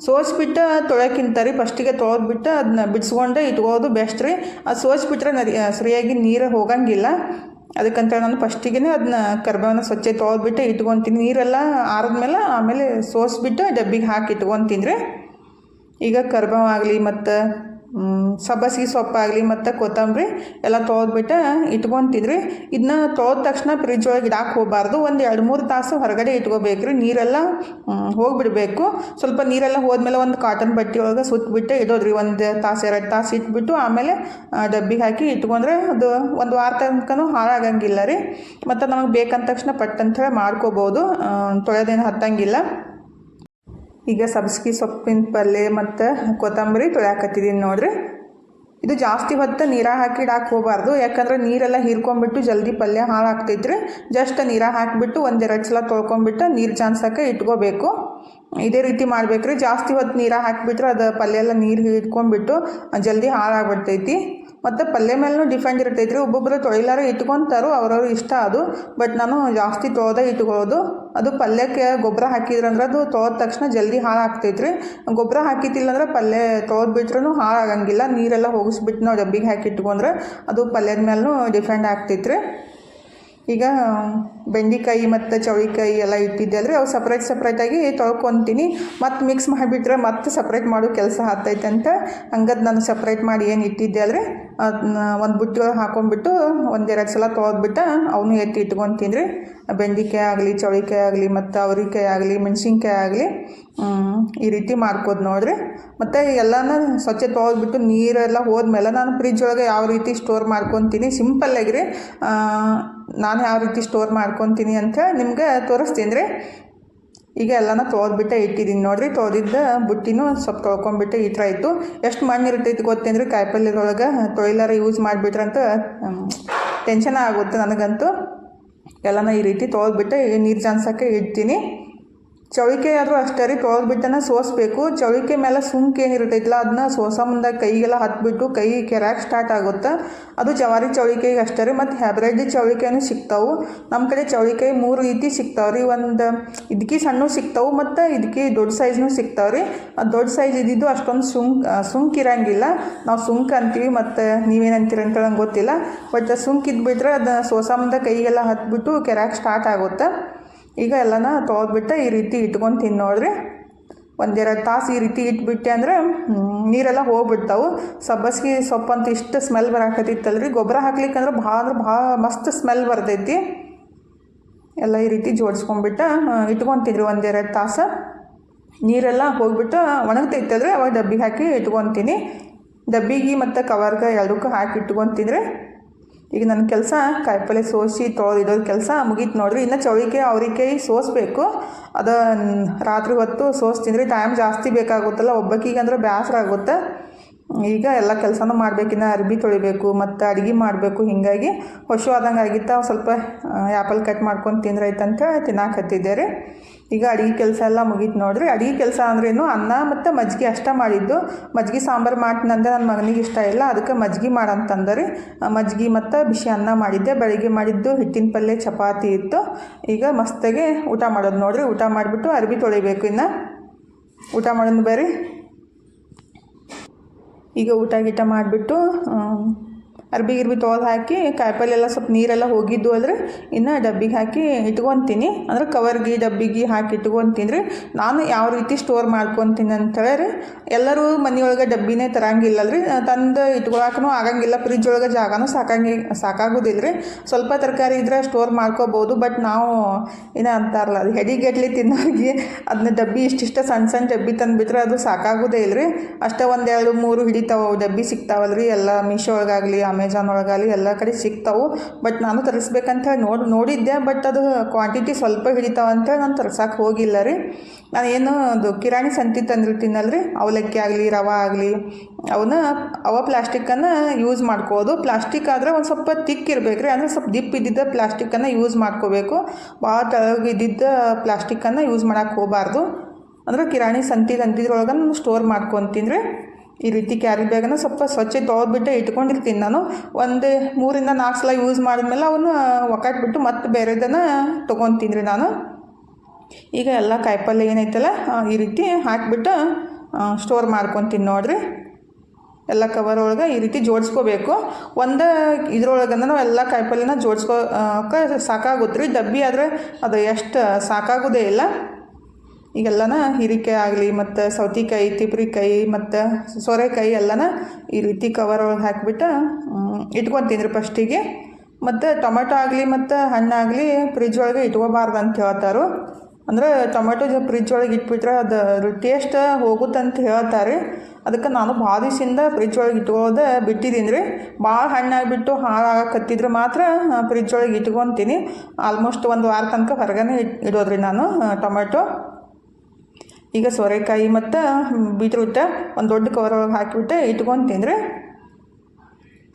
ಸೋಸ್ಬಿಟ್ಟು ತೊಳೆಕ್ಕಿಂತ ರೀ ಫಸ್ಟಿಗೆ ತೊಳೆದ್ಬಿಟ್ಟು ಅದನ್ನ ಬಿಡಿಸ್ಕೊಂಡೆ ಇಟ್ಕೋದು ಬೆಸ್ಟ್ ರೀ. ಅದು ಸೋಸ್ಬಿಟ್ರೆ ನರಿ ಸರಿಯಾಗಿ ನೀರು ಹೋಗಂಗಿಲ್ಲ. ಅದಕ್ಕಂತೇಳಿ ನಾನು ಫಸ್ಟಿಗೆ ಅದನ್ನ ಕರ್ಬೇವನ್ನ ಸ್ವಚ್ಛ ತೊಳೆದ್ಬಿಟ್ಟು, ಇಟ್ಕೊತೀನಿ. ನೀರೆಲ್ಲ ಆರದ್ಮೇಲೆ ಆಮೇಲೆ ಸೋಸ್ಬಿಟ್ಟು ಡಬ್ಬಿಗೆ ಹಾಕಿ ಇಟ್ಕೊತೀನಿ ರೀ. ಈಗ ಕರ್ಬೇವು ಆಗಲಿ ಮತ್ತು ಸಬ್ಬಸಿಗೆ ಸೊಪ್ಪಾಗಲಿ ಮತ್ತು ಕೊತ್ತಂಬರಿ ಎಲ್ಲ ತೊಳೆದ್ಬಿಟ್ಟು ಇಟ್ಕೊತಿದ್ರಿ. ಇದನ್ನ ತೊಳೆದ ತಕ್ಷಣ ಫ್ರಿಜ್ ಒಳಗೆ ಇಡಾಕೆ ಹೋಗಬಾರ್ದು. ಒಂದು ಎರಡು ಮೂರು ತಾಸು ಹೊರಗಡೆ ಇಟ್ಕೋಬೇಕು ರೀ ನೀರೆಲ್ಲ ಹೋಗಿಬಿಡಬೇಕು. ಸ್ವಲ್ಪ ನೀರೆಲ್ಲ ಹೋದ್ಮೇಲೆ ಒಂದು ಕಾಟನ್ ಬಟ್ಟೆ ಒಳಗೆ ಸುತ್ತಬಿಟ್ಟು ಇಡೋದ್ರಿ. ಒಂದು ತಾಸು, ಎರಡು ತಾಸು ಇಟ್ಬಿಟ್ಟು ಆಮೇಲೆ ಡಬ್ಬಿಗೆ ಹಾಕಿ ಇಟ್ಕೊಂಡ್ರೆ ಅದು ಒಂದು ವಾರ ತನಕನೂ ಹಾಳಾಗಂಗಿಲ್ಲ ರೀ. ಮತ್ತು ನಮಗೆ ಬೇಕಂದ ತಕ್ಷಣ ಪಟ್ಟಂತ ಹೇಳಿ ಮಾಡ್ಕೋಬೋದು. ತೊಳೆದೇನು ಹತ್ತಂಗಿಲ್ಲ. ಈಗ ಸಬ್ಸ್ಗೆ ಸೊಪ್ಪಿನ ಪಲ್ಯ ಮತ್ತು ಕೊತ್ತಂಬರಿ ತೊಳ್ಯಾಕತ್ತಿದ್ದೀನಿ ನೋಡ್ರಿ. ಇದು ಜಾಸ್ತಿ ಹೊತ್ತು ನೀರಾಗ ಹಾಕಿ ಇಡಾಕೆ ಹೋಗಬಾರ್ದು. ಯಾಕಂದ್ರೆ ನೀರೆಲ್ಲ ಹೀರ್ಕೊಂಬಿಟ್ಟು ಜಲ್ದಿ ಪಲ್ಯ ಹಾಳಾಗ್ತೈತ್ರಿ. ಜಸ್ಟ್ ನೀರಾಗ ಹಾಕಿಬಿಟ್ಟು ಒಂದೆರಡು ಸಲ ತೊಳ್ಕೊಂಬಿಟ್ಟು ನೀರು ಚಾನ್ಸಕ್ಕೆ ಇಟ್ಕೋಬೇಕು. ಇದೇ ರೀತಿ ಮಾಡ್ಬೇಕ್ರಿ. ಜಾಸ್ತಿ ಹೊತ್ತು ನೀರಾಗ ಹಾಕಿಬಿಟ್ರೆ ಅದು ಪಲ್ಯ ಎಲ್ಲ ನೀರು ಹಿಡ್ಕೊಂಡ್ಬಿಟ್ಟು ಜಲ್ದಿ ಹಾಳಾಗ್ಬಿಡ್ತೈತಿ. ಮತ್ತು ಪಲ್ಯ ಮೇಲೂ ಡಿಫೆಂಡ್ ಇರ್ತೈತ್ರಿ. ಒಬ್ಬೊಬ್ಬರು ತೊಳಿಲಾರ ಇಟ್ಕೊತಾರೋ, ಅವ್ರವ್ರ ಇಷ್ಟ ಅದು. ಬಟ್ ನಾನು ಜಾಸ್ತಿ ತೊಳೆದ ಇಟ್ಕೊಳ್ಳೋದು. ಅದು ಪಲ್ಯಕ್ಕೆ ಗೊಬ್ಬರ ಹಾಕಿದ್ರಂದ್ರೆ ಅದು ತೊಳೆದ ತಕ್ಷಣ ಜಲ್ದಿ ಹಾಳಾಗ್ತೈತ್ರಿ. ಗೊಬ್ಬರ ಹಾಕಿತಿಲ್ಲ ಅಂದ್ರೆ ಪಲ್ಯ ತೊಳೆದ್ಬಿಟ್ರೂ ಹಾಳಾಗಂಗಿಲ್ಲ. ನೀರೆಲ್ಲ ಹೋಗಿಸ್ಬಿಟ್ಟು ನಾವು ಡಬ್ಬಿಗೆ ಹಾಕಿ ಇಟ್ಕೊಂಡ್ರೆ ಅದು ಪಲ್ಯದ ಮೇಲೂ ಡಿಫೆಂಡ್ ಆಗ್ತೈತ್ರಿ. ಈಗ ಬೆಂಡೆಕಾಯಿ ಮತ್ತು ಚೌಳಿಕಾಯಿ ಎಲ್ಲ ಇಟ್ಟಿದ್ದೆ ಅಲ್ರಿ ಅವು ಸಪ್ರೇಟ್ ಸಪ್ರೇಟಾಗಿ ತೊಳ್ಕೊತೀನಿ. ಮತ್ತು ಮಿಕ್ಸ್ ಮಾಡಿಬಿಟ್ರೆ ಮತ್ತೆ ಸಪ್ರೇಟ್ ಮಾಡೋ ಕೆಲಸ ಆಗ್ತೈತೆ ಅಂತ ಹಂಗದ್ ನಾನು ಸಪ್ರೇಟ್ ಮಾಡಿ ಏನು ಇಟ್ಟಿದ್ದೆ ಅದನ್ನ ಒಂದು ಬುಟ್ಟಿ ಒಳಗೆ ಹಾಕೊಂಡ್ಬಿಟ್ಟು ಒಂದೆರಡು ಸಲ ತೊಳೆದ್ಬಿಟ್ಟು ಅವನು ಎತ್ತಿ ಇಟ್ಕೊತೀನಿ ರೀ ಬೆಂಡೆಕಾಯಿ ಆಗಲಿ ಚೌಳಿಕಾಯಿ ಆಗಲಿ ಮತ್ತು ಅವರಿಕಾಯಿ ಆಗಲಿ, ಮೆಣಸಿನ್ಕಾಯಿ ಆಗಲಿ ಈ ರೀತಿ ಮಾಡ್ಕೋದು ನೋಡ್ರಿ. ಮತ್ತು ಎಲ್ಲನ ಸ್ವಚ್ಛ ತೊಳೆದ್ಬಿಟ್ಟು ನೀರೆಲ್ಲ ಹೋದ್ಮೇಲೆ ನಾನು ಫ್ರಿಜ್ ಒಳಗೆ ಯಾವ ರೀತಿ ಸ್ಟೋರ್ ಮಾಡ್ಕೊತೀನಿ. ಸಿಂಪಲ್ಲಾಗಿ ರೀ. ನಾನು ಯಾವ ರೀತಿ ಸ್ಟೋರ್ ಮಾಡ್ಕೊತೀನಿ ಅಂತ ನಿಮ್ಗೆ ತೋರಿಸ್ತೀನಿ ರೀ. ಈಗ ಎಲ್ಲನ ತೊಳೆದ್ಬಿಟ್ಟೆ ಇಟ್ಟಿದ್ದೀನಿ ನೋಡಿರಿ. ತೊಳೆದಿದ್ದ ಬುಟ್ಟಿನೂ ಸ್ವಲ್ಪ ತೊಳ್ಕೊಂಬಿಟ್ಟೆ ಈ ಥರ ಇತ್ತು. ಎಷ್ಟು ಮಣ್ಣು ಇರ್ತೈತಿ ಗೊತ್ತೇನ್ರಿ? ಕಾಯಿಪಲ್ಯದೊಳಗೆ ತೊಯ್ಲಾರ ಯೂಸ್ ಮಾಡಿಬಿಟ್ರಂತ ಟೆನ್ಷನ್ ಆಗುತ್ತೆ ನನಗಂತೂ. ಎಲ್ಲನ ಈ ರೀತಿ ತೊಳೆದ್ಬಿಟ್ಟೆ ನೀರು ಜಾನ್ಸಕ್ಕೆ ಇಡ್ತೀನಿ. ಚೌಳಿಕಾಯಿ ಆದರೂ ಅಷ್ಟೇ ರೀ ತೊಳೆದ್ಬಿಟ್ಟನ ಸೋಸಬೇಕು. ಚೌಳಿಕೆ ಮೇಲೆ ಸುಂಕ್ ಏನಿರ್ತೈತಲ್ಲ ಅದನ್ನ ಸೋಸ ಮುಂದೆ ಕೈಗೆಲ್ಲ ಹತ್ಬಿಟ್ಟು ಕೈ ಕೆರಾಕ್ ಸ್ಟಾರ್ಟ್ ಆಗುತ್ತೆ. ಅದು ಜವಾರಿ ಚೌಳಿಕಾಯಿಗೆ ಅಷ್ಟೇ ರೀ, ಮತ್ತು ಹ್ಯಾಬ್ರೈಡ್ ಚೌಳಿಕಾಯಿನೂ ಸಿಗ್ತಾವೆ. ನಮ್ಮ ಕಡೆ ಚೌಳಿಕಾಯಿ ಮೂರು ರೀತಿ ಸಿಗ್ತಾವೆ ರೀ, ಒಂದು ಇದಕ್ಕೆ ಸಣ್ಣ ಸಿಗ್ತಾವೆ, ಮತ್ತು ಇದಕ್ಕೆ ದೊಡ್ಡ ಸೈಜ್ನೂ ಸಿಗ್ತಾವೆ ರೀ. ಅದು ದೊಡ್ಡ ಸೈಜ್ ಇದ್ದಿದ್ದು ಅಷ್ಟೊಂದು ಸುಂಕ್ ಸುಂಕ್ ಇರಂಗಿಲ್ಲ. ನಾವು ಸುಂಕ ಅಂತೀವಿ, ಮತ್ತು ನೀವೇನಂತೀರ ಅಂತ ನಂಗೆ ಗೊತ್ತಿಲ್ಲ. ಬಟ್ ಸುಂಕ ಇದ್ಬಿಟ್ರೆ ಅದನ್ನು ಸೋಸ ಮುಂದೆ ಕೈಗೆಲ್ಲ ಹತ್ಬಿಟ್ಟು ಕೆರಾಕ್ ಸ್ಟಾರ್ಟ್ ಆಗುತ್ತೆ. ಈಗ ಎಲ್ಲನ ತೊಗೊದ್ಬಿಟ್ಟು ಈ ರೀತಿ ಇಟ್ಕೊಂಡು ನೋಡ್ರಿ ಒಂದೆರಡು ತಾಸು ಈ ರೀತಿ ಇಟ್ಬಿಟ್ಟೆ ಅಂದ್ರೆ ನೀರೆಲ್ಲ ಹೋಗ್ಬಿಡ್ತಾವೆ. ಸಬ್ಬಸ್ಗೆ ಸೊಪ್ಪು ಅಂತ ಇಷ್ಟು ಸ್ಮೆಲ್ ಬರಾಕತ್ತಿತ್ತಲ್ರಿ ಗೊಬ್ಬರ ಹಾಕ್ಲಿಕ್ಕಂದ್ರೆ ಭಾಳ ಅಂದ್ರೆ ಭಾಳ ಮಸ್ತ್ ಸ್ಮೆಲ್ ಬರ್ತೈತಿ. ಎಲ್ಲ ಈ ರೀತಿ ಜೋಡಿಸ್ಕೊಂಡ್ಬಿಟ್ಟು ಇಟ್ಕೊತಿದ್ರು ಒಂದೆರಡು ತಾಸು. ನೀರೆಲ್ಲ ಹೋಗ್ಬಿಟ್ಟು ಒಣಗ್ತೈತಲ್ರಿ ಅವಾಗ ಡಬ್ಬಿಗೆ ಹಾಕಿ ಇಟ್ಕೊತೀನಿ ಡಬ್ಬಿಗೆ ಮತ್ತು ಕವರ್ಗೆ ಎರಡಕ್ಕೂ ಹಾಕಿ ಇಟ್ಕೊತೀನಿ ರೀ ಈಗ ನನ್ನ ಕೆಲಸ ಕಾಯಿಪಲ್ಲೆ ಸೋಸಿ ತೊಳೆದಿಡೋ ಕೆಲಸ ಮುಗೀತು ನೋಡ್ರಿ. ಇನ್ನು ಚೌಳಿಕಾಯಿ ಅವ್ರಿಕಾಯಿ ಸೋಸಬೇಕು. ಅದು ರಾತ್ರಿ ಹೊತ್ತು ಸೋಸ್ ತಿಂದರೆ ಟೈಮ್ ಜಾಸ್ತಿ ಬೇಕಾಗುತ್ತಲ್ಲ ಒಬ್ಬಕ್ಕಿಗೆ ಅಂದ್ರೆ ಬೇಸರ ಆಗುತ್ತೆ. ಈಗ ಎಲ್ಲ ಕೆಲಸನೂ ಮಾಡಬೇಕಿನ್ನ ಅರ್ಬಿ ತೊಳಿಬೇಕು, ಮತ್ತು ಅಡುಗೆ ಮಾಡಬೇಕು. ಹೀಗಾಗಿ ಹೊಶು ಆದಂಗೆ ಆಗಿತ್ತು ಸ್ವಲ್ಪ ಆ್ಯಪಲ್ ಕಟ್ ಮಾಡ್ಕೊಂಡು ತಿಂದ್ರೈತಂತ ತಿನ್ನಾಕತ್ತಿದ್ದೆ ರೀ ಈಗ ಅಡುಗೆ ಕೆಲಸ ಎಲ್ಲ ಮುಗೀತು ನೋಡ್ರಿ. ಅಡುಗೆ ಕೆಲಸ ಅಂದ್ರೇನು ಅನ್ನ ಮತ್ತು ಮಜ್ಜಿಗೆ ಅಷ್ಟೇ ಮಾಡಿದ್ದು. ಮಜ್ಜಿಗೆ ಸಾಂಬಾರು ಮಾಡ್ತೀನಂದ್ರೆ ನನ್ನ ಮಗನಿಗೆ ಇಷ್ಟ ಇಲ್ಲ. ಅದಕ್ಕೆ ಮಜ್ಜಿಗೆ ಮಾಡಂತಂದರಿ. ಮಜ್ಜಿಗೆ ಮತ್ತು ಬಿಸಿ ಅನ್ನ ಮಾಡಿದ್ದೆ. ಬೆಳಿಗ್ಗೆ ಮಾಡಿದ್ದು ಹಿಟ್ಟಿನ ಪಲ್ಯ, ಚಪಾತಿ ಇತ್ತು. ಈಗ ಮಸ್ತಾಗಿ ಊಟ ಮಾಡೋದು ನೋಡ್ರಿ. ಊಟ ಮಾಡಿಬಿಟ್ಟು ಅರ್ಬಿ ತೊಳಿಬೇಕು ಇನ್ನು. ಊಟ ಮಾಡೋದು ಬೇರೆ. ಈಗ ಊಟ ಗೀಟ ಮಾಡಿಬಿಟ್ಟು ಅರ್ಬಿ ಗಿರ್ಬಿ ತೊಳೆದು ಹಾಕಿ ಕಾಯಿಪಲ್ಲೆ ಎಲ್ಲ ಸ್ವಲ್ಪ ನೀರೆಲ್ಲ ಹೋಗಿದ್ದು ಅಲ್ರಿ ಇನ್ನು ಡಬ್ಬಿಗೆ ಹಾಕಿ ಇಟ್ಕೊತೀನಿ. ಅಂದ್ರೆ ಕವರ್ಗೆ ಡಬ್ಬಿಗೆ ಹಾಕಿ ಇಟ್ಕೊತೀನಿ ರೀ ನಾನು ಯಾವ ರೀತಿ ಸ್ಟೋರ್ ಮಾಡ್ಕೊತೀನಿ ಅಂತೇಳಿ ಎಲ್ಲರೂ ಮನೆಯೊಳಗೆ ಡಬ್ಬಿನೇ ತರಂಗಿಲ್ಲ ರೀ ತಂದು ಇಟ್ಕೊಳಕ್ಕೂ ಆಗಂಗಿಲ್ಲ. ಫ್ರಿಜ್ ಒಳಗೆ ಜಾಗನೂ ಸಾಕಂಗಿ ಸಾಕಾಗೋದಿಲ್ಲ ರೀ ಸ್ವಲ್ಪ ತರಕಾರಿ ಇದ್ರೆ ಸ್ಟೋರ್ ಮಾಡ್ಕೋಬೋದು. ಬಟ್ ನಾವು ಏನ ಅಂತಾರಲ್ಲ ಅದು ಹೆಡಿಗೆಟ್ಲಿ ತಿನ್ನೋರಿಗೆ ಅದನ್ನ ಡಬ್ಬಿ ಇಷ್ಟಿಷ್ಟ ಸಣ್ಣ ಸಣ್ಣ ಡಬ್ಬಿ ತಂದುಬಿಟ್ರೆ ಅದು ಸಾಕಾಗೋದೇ ಇಲ್ಲ ರೀ ಅಷ್ಟೇ ಒಂದೆರಡು ಮೂರು ಹಿಡಿತಾವೆ ಡಬ್ಬಿ ಸಿಗ್ತಾವಲ್ರಿ ಎಲ್ಲ ಮೀಶೋ ಒಳಗಾಗಲಿ ಅಮೆಝಾನ್ ಒಳಗಾಗಲಿ ಎಲ್ಲ ಕಡೆ ಸಿಗ್ತಾವೆ. ಬಟ್ ನಾನು ತರಿಸ್ಬೇಕಂತ ನೋಡಿ, ನೋಡಿದ್ದೆ. ಬಟ್ ಅದು ಕ್ವಾಂಟಿಟಿ ಸ್ವಲ್ಪ ಹಿಡಿತಾವೆ ಅಂತೇಳಿ ನಾನು ತರ್ಸಕ್ಕೆ ಹೋಗಿಲ್ಲ ರೀ. ನಾನು ಏನು ಅದು ಕಿರಾಣಿ ಸಂತಿ ತಂದಿರ್ತೀನಲ್ಲ ರೀ ಅವಲಕ್ಕಿ ಆಗಲಿ, ರವೆ ಆಗಲಿ ಅವನ್ನ ಅವ ಪ್ಲಾಸ್ಟಿಕ್ಕನ್ನು ಯೂಸ್ ಮಾಡ್ಕೋದು ಪ್ಲಾಸ್ಟಿಕ್ ಆದರೆ ಒಂದು ಸ್ವಲ್ಪ ತಿಕ್ ಇರ್ಬೇಕು ರೀ. ಅಂದರೆ ಸ್ವಲ್ಪ ದಿಪ್ ಇದ್ದಿದ್ದ ಪ್ಲಾಸ್ಟಿಕ್ಕನ್ನು ಯೂಸ್ ಮಾಡ್ಕೋಬೇಕು. ಭಾಳ ತೆಳಗಿದ್ದಿದ್ದ ಪ್ಲಾಸ್ಟಿಕ್ಕನ್ನು ಯೂಸ್ ಮಾಡೋಕ್ಕೆ ಹೋಗಬಾರ್ದು. ಅಂದ್ರೆ ಕಿರಾಣಿ ಸಂತಿ ತಂದಿದ್ರೊಳಗೆ ನಾನು ಸ್ಟೋರ್ ಮಾಡ್ಕೊತೀನಿ ರೀ. ಈ ರೀತಿ ಕ್ಯಾರಿ ಬ್ಯಾಗನ್ನು ಸ್ವಲ್ಪ ಸ್ವಚ್ಛ ತೊಳೆದ್ಬಿಟ್ಟು ಇಟ್ಕೊಂಡಿರ್ತೀನಿ ನಾನು. ಒಂದು ಮೂರಿಂದ ನಾಲ್ಕು ಸಲ ಯೂಸ್ ಮಾಡಿದ್ಮೇಲೆ ಅವನ್ನ ಒಕ್ಕಾಟ್ಬಿಟ್ಟು ಮತ್ತೆ ಬೇರೆದನ್ನು ತೊಗೊತೀನಿ ರೀ ನಾನು. ಈಗ ಎಲ್ಲ ಕಾಯಿಪಲ್ಯ ಏನೈತಲ್ಲ ಈ ರೀತಿ ಹಾಕಿಬಿಟ್ಟು ಸ್ಟೋರ್ ಮಾಡ್ಕೊತೀನಿ ನೋಡಿರಿ. ಎಲ್ಲ ಕವರ್ ಒಳಗೆ ಈ ರೀತಿ ಜೋಡಿಸ್ಕೋಬೇಕು. ಒಂದು ಇದ್ರೊಳಗೆ ನಾವು ಎಲ್ಲ ಕಾಯಿಪಲ್ಯನ ಜೋಡಿಸ್ಕೋ ಸಾಕಾಗುತ್ತೆ ರೀ ಡಬ್ಬಿ ಆದರೆ ಅದು ಎಷ್ಟು ಸಾಕಾಗೋದೇ ಇಲ್ಲ. ಈಗೆಲ್ಲನ ಹೀರಿಕಾಯಿ ಆಗಲಿ ಮತ್ತು ಸೌತೆಕಾಯಿ ತಿಪ್ರಿಕಾಯಿ ಮತ್ತು ಸೋರೆಕಾಯಿ ಎಲ್ಲನ ಈ ರೀತಿ ಕವರ್ ಒಳಗೆ ಹಾಕಿಬಿಟ್ಟು ಇಟ್ಕೊತೀನಿ ಫಸ್ಟಿಗೆ ಮತ್ತು ಟೊಮೆಟೊ ಆಗಲಿ ಮತ್ತು ಹಣ್ಣಾಗಲಿ ಫ್ರಿಜ್ ಒಳಗೆ ಇಟ್ಕೋಬಾರ್ದು ಅಂತ ಹೇಳ್ತಾರೆ. ಅಂದ್ರೆ ಟೊಮೆಟೊ ಫ್ರಿಜ್ ಒಳಗೆ ಇಟ್ಬಿಟ್ರೆ ಅದು ಟೇಸ್ಟ್ ಹೋಗುತ್ತಂತ ಹೇಳ್ತಾರೆ. ಅದಕ್ಕೆ ನಾನು ಭಾಳ ದಿವಸದಿಂದ ಫ್ರಿಜ್ ಒಳಗೆ ಇಟ್ಕೋದೆ ಬಿಟ್ಟಿದ್ದೀನಿ ರೀ ಭಾಳ ಹಣ್ಣಾಗಿಬಿಟ್ಟು ಹಾಳಾಗಕತ್ತಿದ್ರೆ ಮಾತ್ರ ಫ್ರಿಜ್ ಒಳಗೆ ಇಟ್ಕೊತೀನಿ. ಆಲ್ಮೋಸ್ಟ್ ಒಂದು ವಾರ ತನಕ ಹೊರಗನೆ ಇಡೋದ್ರಿ ನಾನು ಟೊಮೆಟೊ. ಈಗ ಸೋರೆಕಾಯಿ ಮತ್ತು ಬೀಟ್ರೂಟ ಒಂದು ದೊಡ್ಡ ಕವರ್ ಒಳಗೆ ಹಾಕಿಬಿಟ್ಟು ಇಟ್ಕೊಂಡು ತಿಂದರೆ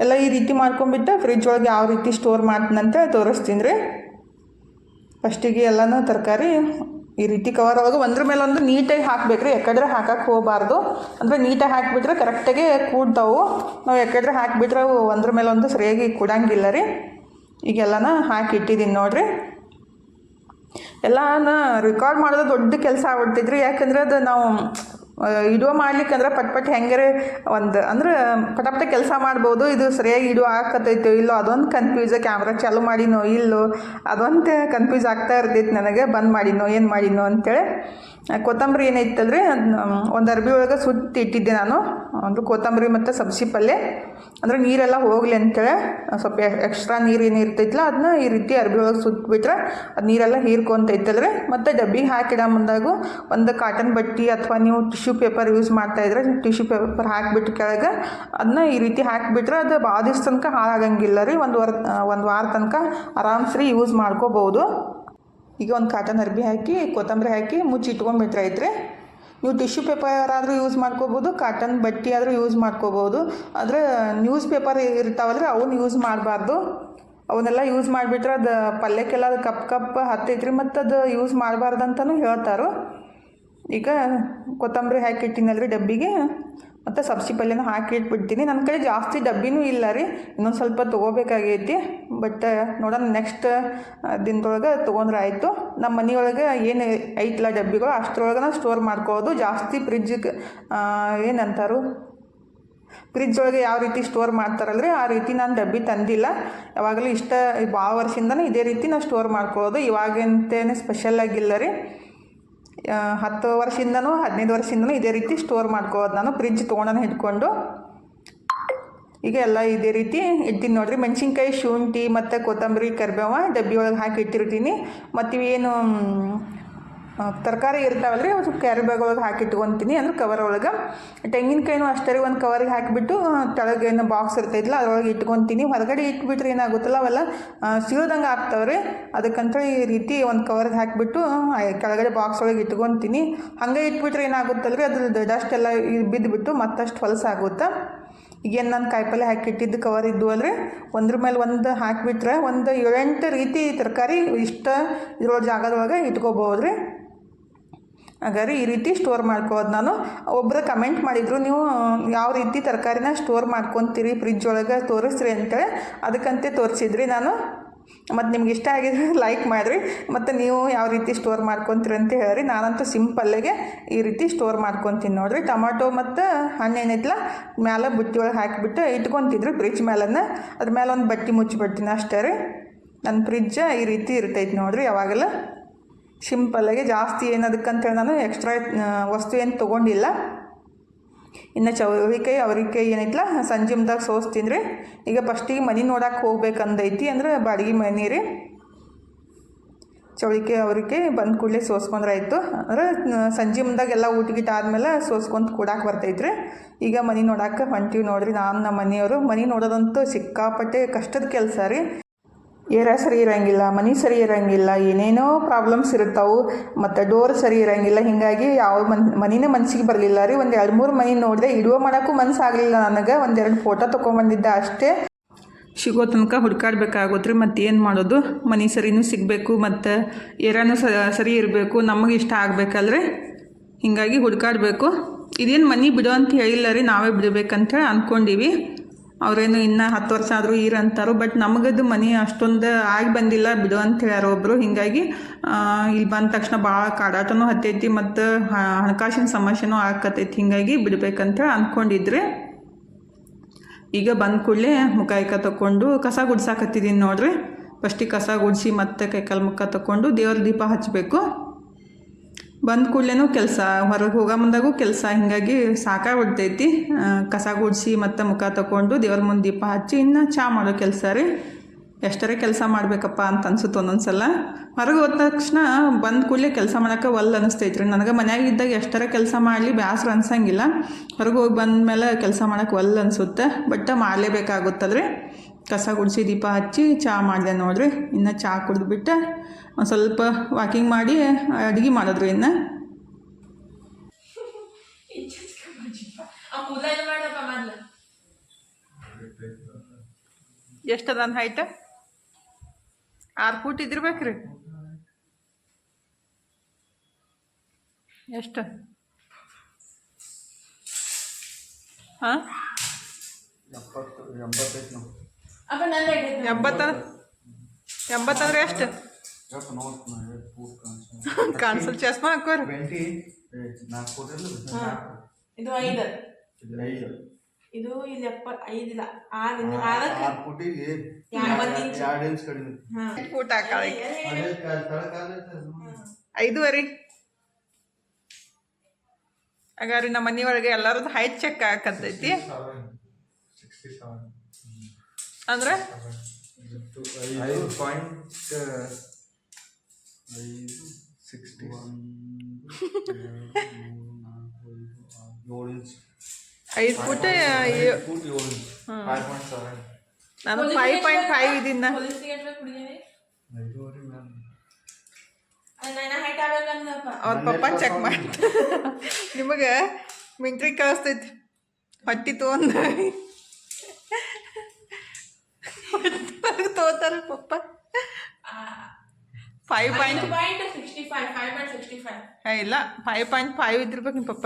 ಎಲ್ಲ ಈ ರೀತಿ ಮಾಡ್ಕೊಂಬಿಟ್ಟು ಫ್ರಿಜ್ ಒಳಗೆ ಯಾವ ರೀತಿ ಸ್ಟೋರ್ ಮಾಡ್ತೀನಂತ ತೋರಿಸ್ತೀನಿ ರೀ ಫಸ್ಟಿಗೆ ಎಲ್ಲನೂ ತರಕಾರಿ ಈ ರೀತಿ ಕವರ್ ಒಳಗೆ ಒಂದ್ರ ಮೇಲೆ ಒಂದು ನೀಟಾಗಿ ಹಾಕ್ಬೇಕು ರೀ ಯಾಕಂದ್ರೆ ಹಾಕಕ್ಕೆ ಹೋಗಬಾರ್ದು. ಅಂದರೆ ನೀಟಾಗಿ ಹಾಕಿಬಿಟ್ರೆ ಕರೆಕ್ಟಾಗಿ ಕೂಡ್ತಾವು. ನಾವು ಯಾಕಂದ್ರೆ ಹಾಕಿಬಿಟ್ರೆ ಒಂದ್ರ ಮೇಲೆ ಒಂದು ಸರಿಯಾಗಿ ಕೂಡಂಗಿಲ್ಲ ರೀ. ಈಗೆಲ್ಲನ ಹಾಕಿ ಇಟ್ಟಿದ್ದೀನಿ ನೋಡಿರಿ. ಎಲ್ಲನ ರೆಕಾರ್ಡ್ ಮಾಡೋದು ದೊಡ್ಡ ಕೆಲಸ ಆಗ್ಬಿಡ್ತಿದ್ರಿ. ಯಾಕಂದ್ರೆ ಅದು ನಾವು ಇಡುವ ಮಾಡ್ಲಿಕ್ಕಂದ್ರೆ ಪಟ್ ಪಟ್ ಹೆಂಗಾರೆ ಒಂದು ಅಂದ್ರೆ ಪಟಪಟ ಕೆಲಸ ಮಾಡ್ಬೋದು. ಇದು ಸರಿಯಾಗಿ ಇದು ಹಾಕತೈತೋ ಇಲ್ಲೋ ಅದೊಂದು ಕನ್ಫ್ಯೂಸ್ ಕ್ಯಾಮ್ರಾ ಚಾಲು ಮಾಡಿನೋ ಇಲ್ಲೋ ಅದೊಂದು ಕನ್ಫ್ಯೂಸ್ ಆಗ್ತಾ ಇರ್ತೈತಿ ನನಗೆ. ಬಂದ್ ಮಾಡಿನೋ, ಏನು ಮಾಡಿನೋ ಅಂತೇಳಿ. ಕೊತ್ತಂಬರಿ ಏನೈತಲ್ರಿ? ಒಂದು ಅರ್ಬಿ ಒಳಗೆ ಸುತ್ತಿ ಇಟ್ಟಿದ್ದೆ ನಾನು. ಅಂದ್ರೆ ಕೊತ್ತಂಬರಿ ಮತ್ತು ಸಬ್ಸಿ ಪಲ್ಯ ಅಂದ್ರೆ ನೀರೆಲ್ಲ ಹೋಗಲಿ ಅಂತೇಳಿ. ಸ್ವಲ್ಪ ಎಕ್ಸ್ಟ್ರಾ ನೀರು ಏನು ಇರ್ತೈತಲ್ಲ ಅದನ್ನ ಈ ರೀತಿ ಅರ್ಬಿ ಒಳಗೆ ಸುತ್ತಿಬಿಟ್ರೆ ಅದು ನೀರೆಲ್ಲ ಹೀರ್ಕೊಂತೈತಲ್ರಿ. ಮತ್ತು ಡಬ್ಬಿಗೆ ಹಾಕಿಡ ಮುಂದಾಗು ಒಂದು ಕಾಟನ್ ಬಟ್ಟೆ ಅಥವಾ ನೀವು ಪೇಪರ್ ಯೂಸ್ ಮಾಡ್ತಾ ಇದ್ರೆ ಟಿಶ್ಯೂ ಪೇಪರ್ ಹಾಕಿಬಿಟ್ಟು ಕೆಳಗೆ ಅದನ್ನ ಈ ರೀತಿ ಹಾಕಿಬಿಟ್ರೆ ಅದು ಭಾಳ ತನಕ ಹಾಳಾಗಂಗಿಲ್ಲ ರೀ. ಒಂದು ವಾರ ಒಂದು ವಾರ ತನಕ ಆರಾಮ್ಸ್ರಿ ಯೂಸ್ ಮಾಡ್ಕೋಬೋದು. ಈಗ ಒಂದು ಕಾಟನ್ ಅರ್ಬಿ ಹಾಕಿ, ಕೊತ್ತಂಬರಿ ಹಾಕಿ ಮುಚ್ಚಿ ಇಟ್ಕೊಂಡ್ಬಿಟ್ರೆ ಐತ್ರಿ ನೀವು ಟಿಶ್ಯೂ ಪೇಪರ್ ಆದರೂ ಯೂಸ್ ಮಾಡ್ಕೋಬೋದು, ಕಾಟನ್ ಬಟ್ಟೆ ಆದರೂ ಯೂಸ್ ಮಾಡ್ಕೋಬೋದು. ಆದರೆ ನ್ಯೂಸ್ ಪೇಪರ್ ಇರ್ತಾವಲ್ರಿ ಅವನ್ನ ಯೂಸ್ ಮಾಡಬಾರ್ದು. ಅವನ್ನೆಲ್ಲ ಯೂಸ್ ಮಾಡಿಬಿಟ್ರೆ ಅದು ಪಲ್ಯಕ್ಕೆಲ್ಲ ಅದು ಕಪ್ ಕಪ್ ಹತ್ತೈತ್ರಿ ಮತ್ತು ಅದು ಯೂಸ್ ಮಾಡಬಾರ್ದು ಅಂತಲೂ ಹೇಳ್ತಾರೆ. ಈಗ ಕೊತ್ತಂಬರಿ ಹಾಕಿ ಇಟ್ಟಿನಲ್ರಿ ಡಬ್ಬಿಗೆ. ಮತ್ತು ಸಬ್ಸಿ ಪಲ್ಯನೂ ಹಾಕಿ ಇಟ್ಬಿಡ್ತೀನಿ. ನನ್ನ ಕಡೆ ಜಾಸ್ತಿ ಡಬ್ಬಿನೂ ಇಲ್ಲ ರೀ. ಇನ್ನೊಂದು ಸ್ವಲ್ಪ ತೊಗೋಬೇಕಾಗೈತಿ. ಬಟ್ ನೋಡೋಣ ನೆಕ್ಸ್ಟ್ ದಿನದೊಳಗೆ ತೊಗೊಂಡ್ರೆ ಆಯಿತು. ನಮ್ಮ ಮನೆಯೊಳಗೆ ಏನು ಐತಲ್ಲ ಡಬ್ಬಿಗಳು, ಅಷ್ಟರೊಳಗೆ ಸ್ಟೋರ್ ಮಾಡ್ಕೋದು ಜಾಸ್ತಿ ಫ್ರಿಜ್ಗೆ ಏನಂತಾರು? ಫ್ರಿಜ್ ಒಳಗೆ ಯಾವ ರೀತಿ ಸ್ಟೋರ್ ಮಾಡ್ತಾರಲ್ರಿ, ಆ ರೀತಿ ನಾನು ಡಬ್ಬಿ ತಂದಿಲ್ಲ. ಯಾವಾಗಲೂ ಇಷ್ಟ ಭಾಳ ವರ್ಷದಿಂದನೂ ಇದೇ ರೀತಿ ನಾನು ಸ್ಟೋರ್ ಮಾಡ್ಕೊಳ್ಳೋದು ಇವಾಗಂತೇನೆ ಸ್ಪೆಷಲ್ ಆಗಿಲ್ಲ ರೀ. ಹತ್ತು ವರ್ಷದಿಂದನೂ, ಹದಿನೈದು ವರ್ಷದಿಂದನೂ ಇದೇ ರೀತಿ ಸ್ಟೋರ್ ಮಾಡ್ಕೋಬೋದು ನಾನು ಫ್ರಿಜ್ ತೊಗೊಂಡನ ಹಿಡ್ಕೊಂಡು. ಈಗ ಎಲ್ಲ ಇದೇ ರೀತಿ ಇಡ್ತೀನಿ ನೋಡಿರಿ. ಮೆಣಸಿನ್ಕಾಯಿ, ಶುಂಠಿ ಮತ್ತು ಕೊತ್ತಂಬರಿ, ಕರಿಬೇವ ಡಬ್ಬಿ ಒಳಗೆ ಹಾಕಿ ಇಟ್ಟಿರ್ತೀನಿ. ಮತ್ತು ಇವೇನು ತರಕಾರಿ ಇರ್ತಾವಲ್ಲ ರೀ ಅವು ಕ್ಯಾರಿ ಬ್ಯಾಗ್ ಒಳಗೆ ಹಾಕಿ ಇಟ್ಕೊತೀನಿ. ಅಂದ್ರೆ ಕವರ್ ಒಳಗೆ ತೆಂಗಿನಕಾಯಿನೂ ಅಷ್ಟೇ ರೀ, ಒಂದು ಕವರಿಗೆ ಹಾಕಿಬಿಟ್ಟು ಕೆಳಗೆ ಏನು ಬಾಕ್ಸ್ ಇರ್ತೈತಿಲ್ಲ ಅದ್ರೊಳಗೆ ಇಟ್ಕೊತೀನಿ. ಹೊರಗಡೆ ಇಟ್ಬಿಟ್ರೆ ಏನಾಗುತ್ತಲ್ಲ, ಅವೆಲ್ಲ ಸೀಳ್ದಂಗೆ ಆಗ್ತಾವೆ ರೀ ಅದಕ್ಕಂತ ಈ ರೀತಿ ಒಂದು ಕವರ್ಗೆ ಹಾಕಿಬಿಟ್ಟು ಕೆಳಗಡೆ ಬಾಕ್ಸ್ ಒಳಗೆ ಇಟ್ಕೊತೀನಿ. ಹಾಗೆ ಇಟ್ಬಿಟ್ರೆ ಏನಾಗುತ್ತಲ್ಲ ರೀ ಅದ್ರದ್ದು ಡಸ್ಟ್ ಎಲ್ಲ ಬಿದ್ದುಬಿಟ್ಟು ಮತ್ತಷ್ಟು ಹೊಲಸಾಗುತ್ತೆ ಈಗೇನು ನಾನು ಕಾಯಿಪಲ್ಲೆ ಹಾಕಿಟ್ಟಿದ್ದು ಕವರ್ ಇದ್ದು ಅಲ್ರಿ, ಒಂದ್ರ ಮೇಲೆ ಒಂದು ಹಾಕಿಬಿಟ್ರೆ, ಒಂದು ಏಳೆಂಟು ರೀತಿ ತರಕಾರಿ ಇಷ್ಟ ಇರೋ ಜಾಗದೊಳಗೆ ಇಟ್ಕೋಬೋದು ರೀ ಹಾಗಾದ್ರೆ ಈ ರೀತಿ ಸ್ಟೋರ್ ಮಾಡ್ಕೋದು ನಾನು. ಒಬ್ಬರು ಕಮೆಂಟ್ ಮಾಡಿದರು, ನೀವು ಯಾವ ರೀತಿ ತರಕಾರಿನ ಸ್ಟೋರ್ ಮಾಡ್ಕೊತೀರಿ? ಫ್ರಿಜ್ ಒಳಗೆ ತೋರಿಸ್ರಿ ಅಂತೇಳಿ ಅದಕ್ಕಂತೆ ತೋರಿಸಿದ್ರಿ ನಾನು. ಮತ್ತು ನಿಮ್ಗೆ ಇಷ್ಟ ಆಗಿದ್ರೆ ಲೈಕ್ ಮಾಡಿರಿ. ಮತ್ತು ನೀವು ಯಾವ ರೀತಿ ಸ್ಟೋರ್ ಮಾಡ್ಕೊತೀರಿ ಅಂತ ಹೇಳ್ರಿ. ನಾನಂತೂ ಸಿಂಪಲ್ಲಾಗೆ ಈ ರೀತಿ ಸ್ಟೋರ್ ಮಾಡ್ಕೊತೀನಿ ನೋಡಿರಿ. ಟೊಮಾಟೊ ಮತ್ತು ಹಣ್ಣು ಏನೈತಲ್ಲ ಮ್ಯಾಲೆ ಬುಟ್ಟಿ ಒಳಗೆ ಹಾಕಿಬಿಟ್ಟು ಇಟ್ಕೊತಿದ್ರು ಫ್ರಿಜ್ ಮೇಲನ್ನು ಅದ್ರ ಮೇಲೆ ಒಂದು ಬಟ್ಟೆ ಮುಚ್ಚಿಬಿಡ್ತೀನಿ ಅಷ್ಟೇ ರೀ. ನನ್ನ ಫ್ರಿಜ್ಜ ಈ ರೀತಿ ಇರ್ತೈತೆ ನೋಡಿರಿ ಯಾವಾಗೆಲ್ಲ ಸಿಂಪಲ್ಲಾಗಿ ಜಾಸ್ತಿ ಏನು ಅದಕ್ಕಂತೇಳಿ ನಾನು ಎಕ್ಸ್ಟ್ರಾ ವಸ್ತು ಏನು ತೊಗೊಂಡಿಲ್ಲ. ಇನ್ನು ಚೌಳಿಕಾಯಿ ಅವ್ರಿಕಾಯಿ ಏನೈತಲ್ಲ ಸಂಜೆ ಸೋಸ್ತೀನಿ ರೀ ಈಗ ಫಸ್ಟಿಗೆ ಮನೆ ನೋಡಕ್ಕೆ ಹೋಗ್ಬೇಕಂದೈತಿ ಅಂದ್ರೆ ಬಾಡಿಗೆ ಮನೆ ರೀ. ಚೌಳಿಕೆ ಅವ್ರಿಕಾಯಿ ಬಂದ ಕೂಡಲೇ ಸೋಸ್ಕೊಂಡ್ರೆ ಆಯಿತು ಅಂದ್ರೆ ಸಂಜೆ ಮುಂದಾಗ ಎಲ್ಲ ಊಟ ಗೀಟ ಆದಮೇಲೆ ಸೋಸ್ಕೊಂತ ಕೂಡಕ್ಕೆ ಬರ್ತೈತ್ರಿ. ಈಗ ಮನೆ ನೋಡಕ್ಕೆ ಹೊಂಟೀವಿ ನೋಡ್ರಿ, ನಾನು ನಮ್ಮ ಮನೆಯವರು. ಮನೆ ನೋಡೋದಂತೂ ಸಿಕ್ಕಾಪಟ್ಟೆ ಕಷ್ಟದ ಕೆಲಸ ರೀ. ಏರ ಸರಿ ಇರಂಗಿಲ್ಲ, ಮನೆ ಸರಿ ಇರಂಗಿಲ್ಲ, ಏನೇನೋ ಪ್ರಾಬ್ಲಮ್ಸ್ ಇರ್ತಾವೆ ಮತ್ತು ಡೋರ್ ಸರಿ ಇರಂಗಿಲ್ಲ, ಹೀಗಾಗಿ ಯಾವ ಮನ್, ಮನಿನೇ ಮನಸ್ಸಿಗೆ ಬರಲಿಲ್ಲ ರೀ. ಒಂದು ಎರಡು ಮೂರು ಮನೆ ನೋಡಿದೆ, ಇಡುವ ಮಾಡೋಕ್ಕೂ ಮನಸ್ಸಾಗಲಿಲ್ಲ ನನಗೆ. ಒಂದೆರಡು ಫೋಟೋ ತೊಗೊಂಬಂದಿದ್ದೆ ಅಷ್ಟೇ. ಸಿಗೋ ತನಕ ಹುಡ್ಕಾಡ್ಬೇಕಾಗುತ್ತೆ ರೀ ಮತ್ತು ಏನು ಮಾಡೋದು? ಮನೆ ಸರಿನೂ ಸಿಗಬೇಕು, ಮತ್ತು ಏರಾನು ಸರಿ ಇರಬೇಕು, ನಮಗೆ ಇಷ್ಟ ಆಗಬೇಕಲ್ರಿ? ಹೀಗಾಗಿ ಹುಡ್ಕಾಡಬೇಕು. ಇದೇನು ಮನೆ ಬಿಡು ಅಂತ ಹೇಳಿಲ್ಲ ರೀ, ನಾವೇ ಬಿಡಬೇಕಂತ ಅಂದ್ಕೊಂಡೀವಿ ಅವರೇನು ಇನ್ನ ಹತ್ತು ವರ್ಷ ಆದರೂ ಅಂತಾರೋ ಬಟ್ ನಮಗದು ಮನೆ ಅಷ್ಟೊಂದು ಆಗಿ ಬಂದಿಲ್ಲ ಬಿಡು ಅಂತ ಹೇಳ್ಯಾರ ಒಬ್ಬರು ಹೀಗಾಗಿ ಇಲ್ಲಿ ಬಂದ ತಕ್ಷಣ ಭಾಳ ಕಾಡಾಟನೂ ಹತ್ತೈತಿ ಮತ್ತು ಹಣಕಾಸಿನ ಸಮಸ್ಯೆನೂ ಆಗತೈತಿ ಹೀಗಾಗಿ ಬಿಡ್ಬೇಕಂತ ಅಂದ್ಕೊಂಡಿದ್ರೆ ಈಗ ಬಂದ ಕೂಡಲೇ ಮುಖ ಕೈಕ ತಗೊಂಡು ಕಸ ಗುಡ್ಸಾಕತ್ತಿದ್ದೀನಿ ನೋಡ್ರಿ. ಫಸ್ಟಿಗೆ ಕಸ ಗುಡಿಸಿ ಮತ್ತೆ ಕೈಕಾಲು ಮುಖ ತಗೊಂಡು ದೇವ್ರ ದೀಪ ಹಚ್ಚಬೇಕು ಬಂದ ಕೂಡಲೇ ಕೆಲಸ, ಹೊರಗೆ ಹೋಗೋ ಮುಂದಾಗೂ ಕೆಲಸ. ಹೀಗಾಗಿ ಸಾಕಾಗ್ಬಿಡ್ತೈತಿ. ಕಸ ಗುಡಿಸಿ ಮತ್ತೆ ಮುಖ ತಗೊಂಡು ದೇವ್ರ ಮುಂದೆ ದೀಪ ಹಚ್ಚಿ ಇನ್ನು ಚಾ ಮಾಡೋ ಕೆಲಸ ರೀ. ಎಷ್ಟರ ಕೆಲಸ ಮಾಡಬೇಕಪ್ಪ ಅಂತ ಅನ್ಸುತ್ತೆ ಒಂದೊಂದು ಸಲ ಹೊರಗೆ ಹೋದ ತಕ್ಷಣ ಬಂದ ಕೂಡಲೇ ಕೆಲಸ ಮಾಡೋಕೆ ಒಲ್ ಅನಿಸ್ತೈತೆ ರೀ. ನನಗೆ ಮನ್ಯಾಗ ಇದ್ದಾಗ ಎಷ್ಟರ ಕೆಲಸ ಮಾಡಲಿ ಬೇಸರ ಅನ್ಸಂಗಿಲ್ಲ. ಹೊರಗೆ ಹೋಗಿ ಬಂದಮೇಲೆ ಕೆಲಸ ಮಾಡೋಕೆ ಒಲ್ ಅನಿಸುತ್ತೆ. ಬಟ್ ಮಾಡಲೇಬೇಕಾಗುತ್ತಲ್ರಿ. ಕಸ ಗುಡಿಸಿ ದೀಪ ಹಚ್ಚಿ ಚಹಾ ಮಾಡಿದೆ ನೋಡ್ರಿ. ಇನ್ನು ಚಹಾ ಕುಡಿದ್ಬಿಟ್ಟು. ಒಂದು ಸ್ವಲ್ಪ ವಾಕಿಂಗ್ ಮಾಡಿ ಅಡುಗೆ ಮಾಡಿದ್ರು ಇನ್ನು. ಎಷ್ಟು ಅದ ಹೈಟ್ ಆರು ಫೂಟ್ ಇದ್ದಿರ್ಬೇಕ್ರಿ. ಎಷ್ಟು? ಹಾಂ? ಎಪ್ಪತ್ತು ಅಪ್ಪ ನನ್ನ ರೇಟ್ ಎಂಬತ್ತ ಎಂಬತ್ತಂದ್ರೆ ಎಷ್ಟು? ಕಾಣಿಸಲ್ ಚಸ್ಮಾ ಹಾಕೋರು. ಇದು ಐದು. ಇದು ಇಲ್ಲಿ ಎಪ್ಪ ಐದಿಲ್ಲ. ಆರು ಇನ್ನು ಆರಕ್ಕೆ ಒಂದ್ ಇಂಚ್. ಫೂಟ್ ಹಾಕಾಳಿ. ಐದುವರೆ. ಹಾಗಾದ್ರೆ ನಮ್ಮ ಮನೆಯೊಳಗೆ ಎಲ್ಲರದ್ದು ಹೈಟ್ ಚೆಕ್ ಹಾಕತ್ತೈತಿ ಸಿಕ್ಸ್ಟಿ ಸೆವೆನ್ ಅಂದ್ರೆ? ಐದು ಪಾಯಿಂಟ್ ಐದು ಸಿಕ್ಸ್ಟಿ. ಏಳು ಇಂಚ್ ಐದು ಫುಟ್ ಫುಟ್ ಏಳು ಇಂಚ್. ಫೈವ್ ಪಾಯಿಂಟ್ ಸೆವೆನ್ ನಾನು ಫೈವ್ ಪಾಯಿಂಟ್ ಫೈವ್ ಇದೀನ ಹುಡುಗಿಗೆ ಐದೂವರೆ ಮ್ಯಾಮ್. ಅವ್ರ ಪಪ್ಪ ಚೆಕ್ ಮಾಡಿ ನಿಮಗೆ ಮಿಂಟ್ರಿ ಕಳಿಸ್ತೈತಿ ಹೊಟ್ಟಿ ತೊಗೊಂಡು ತೋತಾರ papa. Five point point sixty five five point sixty five ಇಲ್ಲ ಫೈವ್ ಪಾಯಿಂಟ್ ಫೈವ್ ಇದ್ದಿರ್ಬೇಕು ನಿಮ್ಮ papa.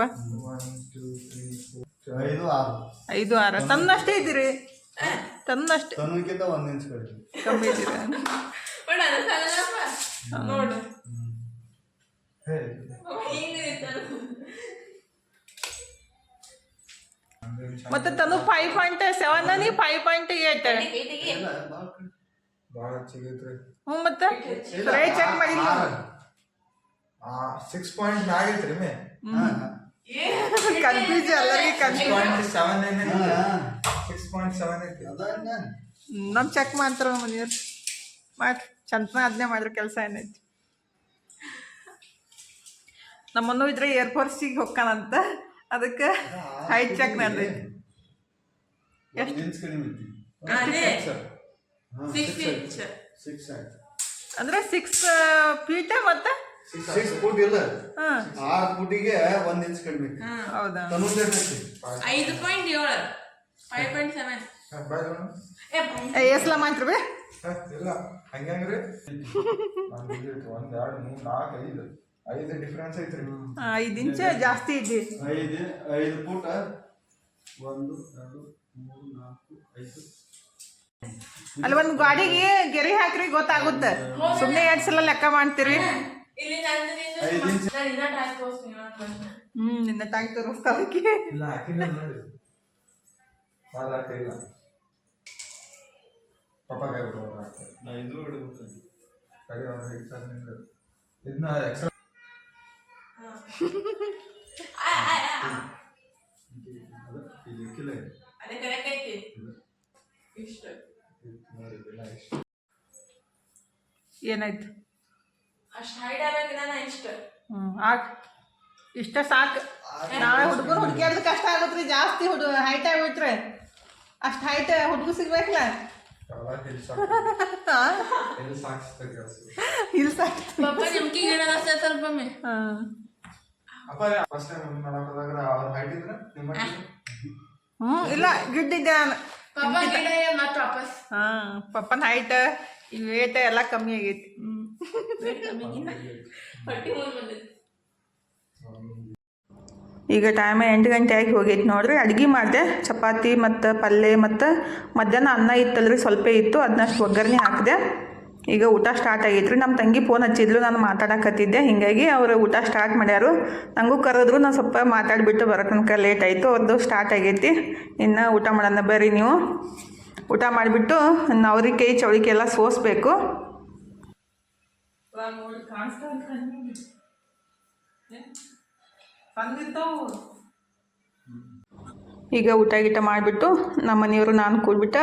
One two three four ಐದು ಆರು. ಐದು ಆರ. ತನ್ನಷ್ಟೇ ಇದ್ದೀರಿ. ತನ್ನಷ್ಟೇ. ತನ್ನಕ್ಕಿಂತ ಒಂದು ಇಂಚ್ ಕಡಿಮೆ. ಕಮ್ಮಿ ಇದ್ದೀರ? ನೋಡು. ಮತ್ತೆ ತನು ಫೈವ್ ಪಾಯಿಂಟ್ ಸೆವೆನ್ ನೀ ಫೈವ್ ಪಾಯಿಂಟ್ ಏಟ್ ಹ್ಞೂ ಮತ್ತೆ? ರೇ ಚೆಕ್ ಮಾಡಿಲ್ಲ ಸಿಕ್ಸ್ ಪಾಯಿಂಟ್ ಮ್ಯಾಗ ಐತ್ರಿ ಮೇ. ಕನ್ಫ್ಯೂಸ್ ಎಲ್ಲರಿಗೆ ಕನ್ಫ್ಯೂಸ್ ಪಾಯಿಂಟ್ ಸೆವೆನ್ ಹಾ, ಸಿಕ್ಸ್ ಪಾಯಿಂಟ್ ಸೆವೆನ್ ಐತಿ ನಮ್ಮ ಚೆಕ್ ಮಾಡ್ತಾರ ಮನೆಯವ್ರು. ಮಾಡಿ ಚಂದನ ಅದನ್ನೇ ಮಾಡಿದ್ರೆ ಕೆಲಸ ಏನೈತಿ. ನಮ್ಮನ್ನು ಇದ್ರೆ ಏರ್ಫೋರ್ಸಿಗೆ ಹೋಗ್ಕಾನಂತ ಅದಕ್ಕೆ ಹೈಟ್ ಚೆಕ್ ನಡೆದೈತಿ ಒಂದು ಇಂಚ್ ಕಡಿಮೆ ಐತಿ ಅದೇ ಹಾಂ ಸಿಕ್ಸ್ ಇಂಚ್ ಸಿಕ್ಸ್ ಆಯ್ತು ಅಂದ್ರೆ ಸಿಕ್ಸ್ ಫೀಟ ಮತ್ತೆ? ಸಿಕ್ಸ್ ಫುಟ್ ಇಲ್ಲ ಆರು ಫುಟಿಗೆ ಒಂದು ಇಂಚ್ ಕಡಿಮೆ. ಹೌದಾ? ಐದು ಪಾಯಿಂಟ್ ಏಳು. ಫೈವ್ ಪಾಯಿಂಟ್ ಸೆವೆನ್ ಎಸ್ಲ ಇಲ್ಲ. ಹಂಗಂಗ್ರಿ ಒಂದ್ ಎರಡು ಮೂರ್ ನಾಲ್ಕು ಐದು. ಐದು ಡಿಫ್ರೆನ್ಸ್ ಐತ್ರಿ. ಐದು ಇಂಚ್ ಜಾಸ್ತಿ ಇದೆ ಐದು ಐದು ಫುಟ್ ಒಂದು ಎರಡು ಮೂರು ನಾಲ್ಕು ಐದು ಅಲ್ಲಿ ಒಂದು ಗಾಡಿಗೆ ಗೆರೆ ಹಾಕ್ರಿ ಗೊತ್ತಾಗುತ್ತೆ. ಸುಮ್ಮನೆ ಎರಡು ಸಲ ಲೆಕ್ಕ ಮಾಡ್ತೀರಿ. ತೋರಿಸ್ತೀನಿ ನಿನ್ನ ಟ್ಯಾಂಕ್ ತೋರಿಸ್ತಾವಕ್ಕೆ ಇದನ್ನ ಏನಾಯ್ತು? ಅಷ್ಟು ಹೈಟ್ ಆಗ್ಬೇಕಿಲ್ಲ ನಾ ಇಷ್ಟು. ಹ್ಞೂ ಇಷ್ಟ ಸಾಕು. ನಾಳೆ ಹುಡುಗರು ಹುಡುಗಿಯರ್ದು ಕಷ್ಟ ಆಗುತ್ತೆ ರೀ ಜಾಸ್ತಿ ಹುಡು ಹೈಟ್ ಆಗ್ಬಿಟ್ರೆ ಅಷ್ಟು ಹೈಟ್ ಹುಡುಗ ಸಿಗ್ಬೇಕಲ್ಲ? ಪಪ್ಪ ನಿಮ್ಗೆ ಗಿಡದ ಸ್ವಲ್ಪ ಒಮ್ಮೆ. ಹಾಂ ಅಪ್ಪ ಫಸ್ಟ್ ಟೈಮ್ ಮಾಡಕ್ಕೋದಾಗ ಅವ್ರ ಹೈಟ್ ಇದ್ರೆ ನಿಮ್ಮ? ಹ್ಞೂ ಇಲ್ಲ ಗಿಡ್ಡಿದ್ದೆ ನಾನು ಪಪ್ಪ ಗಿಡ ಮತ್ತೆ ವಾಪಸ್. ಹಾಂ ಪಪ್ಪನ ಹೈಟ್ ಈ ವೇಟ್ ಎಲ್ಲ ಕಮ್ಮಿ ಆಗೈತಿ. ಈಗ ಟೈಮ್ ಎಂಟು ಗಂಟೆ ಆಗಿ ಹೋಗೈತಿ ನೋಡ್ರಿ. ಅಡ್ಗೆ ಮಾಡಿದೆ. ಚಪಾತಿ ಮತ್ತು ಪಲ್ಯ ಮತ್ತು ಮಧ್ಯಾಹ್ನ ಅನ್ನ ಇತ್ತಲ್ರಿ ಸ್ವಲ್ಪ ಇತ್ತು. ಅದನ್ನಷ್ಟು ಒಗ್ಗರಣೆ ಹಾಕಿದೆ. ಈಗ ಊಟ ಸ್ಟಾರ್ಟ್ ಆಗಿದ್ರು ನಮ್ಮ ತಂಗಿ ಫೋನ್ ಹಚ್ಚಿದ್ಲು ನಾನು ಮಾತಾಡಕತ್ತಿದ್ದೆ. ಹೀಗಾಗಿ ಅವರು ಊಟ ಸ್ಟಾರ್ಟ್ ಮಾಡ್ಯಾರು. ನನಗೂ ಕರೆದ್ರು ನಾನು ಸ್ವಲ್ಪ ಮಾತಾಡಿಬಿಟ್ಟು ಬರೋ ತನಕ ಲೇಟ್ ಆಯಿತು. ಅವ್ರದ್ದು ಸ್ಟಾರ್ಟ್ ಆಗೈತಿ. ಇನ್ನು ಊಟ ಮಾಡೋಣ ಬರ್ರಿ ನೀವು. ಊಟ ಮಾಡಿಬಿಟ್ಟು ಅವ್ರಿಗೆ ಚೌಳಿಕೆ ಎಲ್ಲ ಸೋಸ್ಬೇಕು. ಈಗ ಊಟ ಗೀಟ ಮಾಡಿಬಿಟ್ಟು ನಮ್ಮ ಮನೆಯವರು ನಾನು ಕೂಡ್ಬಿಟ್ಟು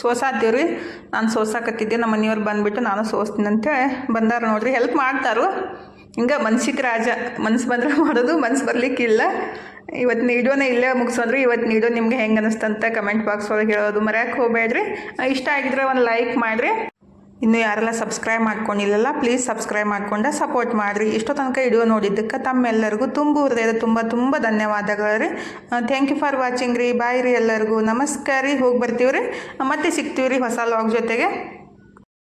ಸೋಸಾತೀವ್ರಿ ನಾನು ಸೋಸಾಕತ್ತಿದ್ದೆ, ನಮ್ಮ ಮನೆಯವ್ರು ಬಂದುಬಿಟ್ಟು ನಾನು ಸೋಸ್ತೀನಿ ಅಂತೇಳಿ ಬಂದಾರ ನೋಡ್ರಿ. ಹೆಲ್ಪ್ ಮಾಡ್ತಾರು. ಹಿಂಗೆ ಮನ್ಸಿಗೆ ರಾಜ. ಮನ್ಸು ಬಂದ್ರೆ ಮಾಡೋದು, ಮನ್ಸು ಬರ್ಲಿಕ್ಕಿಲ್ಲ ಇವತ್ತು ವಿಡಿಯೋನ ಇಲ್ಲೇ ಮುಗಿಸೋದ್ರಿ ಇವತ್ತು ನೀಡೋ ನಿಮ್ಗೆ ಹೆಂಗೆ ಅನಿಸ್ತಂತ ಕಮೆಂಟ್ ಬಾಕ್ಸ್ ಒಳಗೆ ಹೇಳೋದು ಮರ್ಯಾಕೆ ಹೋಗಬೇಡ್ರಿ. ಇಷ್ಟ ಆಗಿದ್ರೆ ಒಂದು ಲೈಕ್ ಮಾಡಿರಿ. ಇನ್ನು ಯಾರೆಲ್ಲ ಸಬ್ಸ್ಕ್ರೈಬ್ ಮಾಡ್ಕೊಂಡಿಲ್ಲಲ್ಲ ಪ್ಲೀಸ್ ಸಬ್ಸ್ಕ್ರೈಬ್ ಮಾಡ್ಕೊಂಡು ಸಪೋರ್ಟ್ ಮಾಡಿರಿ. ಇಷ್ಟೋ ತನಕ ವಿಡಿಯೋ ನೋಡಿದ್ದಕ್ಕೆ ತಮ್ಮೆಲ್ಲರಿಗೂ ತುಂಬ ಹೃದಯದ ತುಂಬ ತುಂಬ ಧನ್ಯವಾದಗಳು ರೀ ಥ್ಯಾಂಕ್ ಯು ಫಾರ್ ವಾಚಿಂಗ್ ರೀ. ಬಾಯ್ ರೀ ಎಲ್ಲರಿಗೂ. ನಮಸ್ಕಾರ ರೀ. ಹೋಗಿ ಬರ್ತೀವಿ ರೀ ಮತ್ತೆ ಸಿಗ್ತೀವಿ ರೀ ಹೊಸ ಲಾಗ್ ಜೊತೆಗೆ.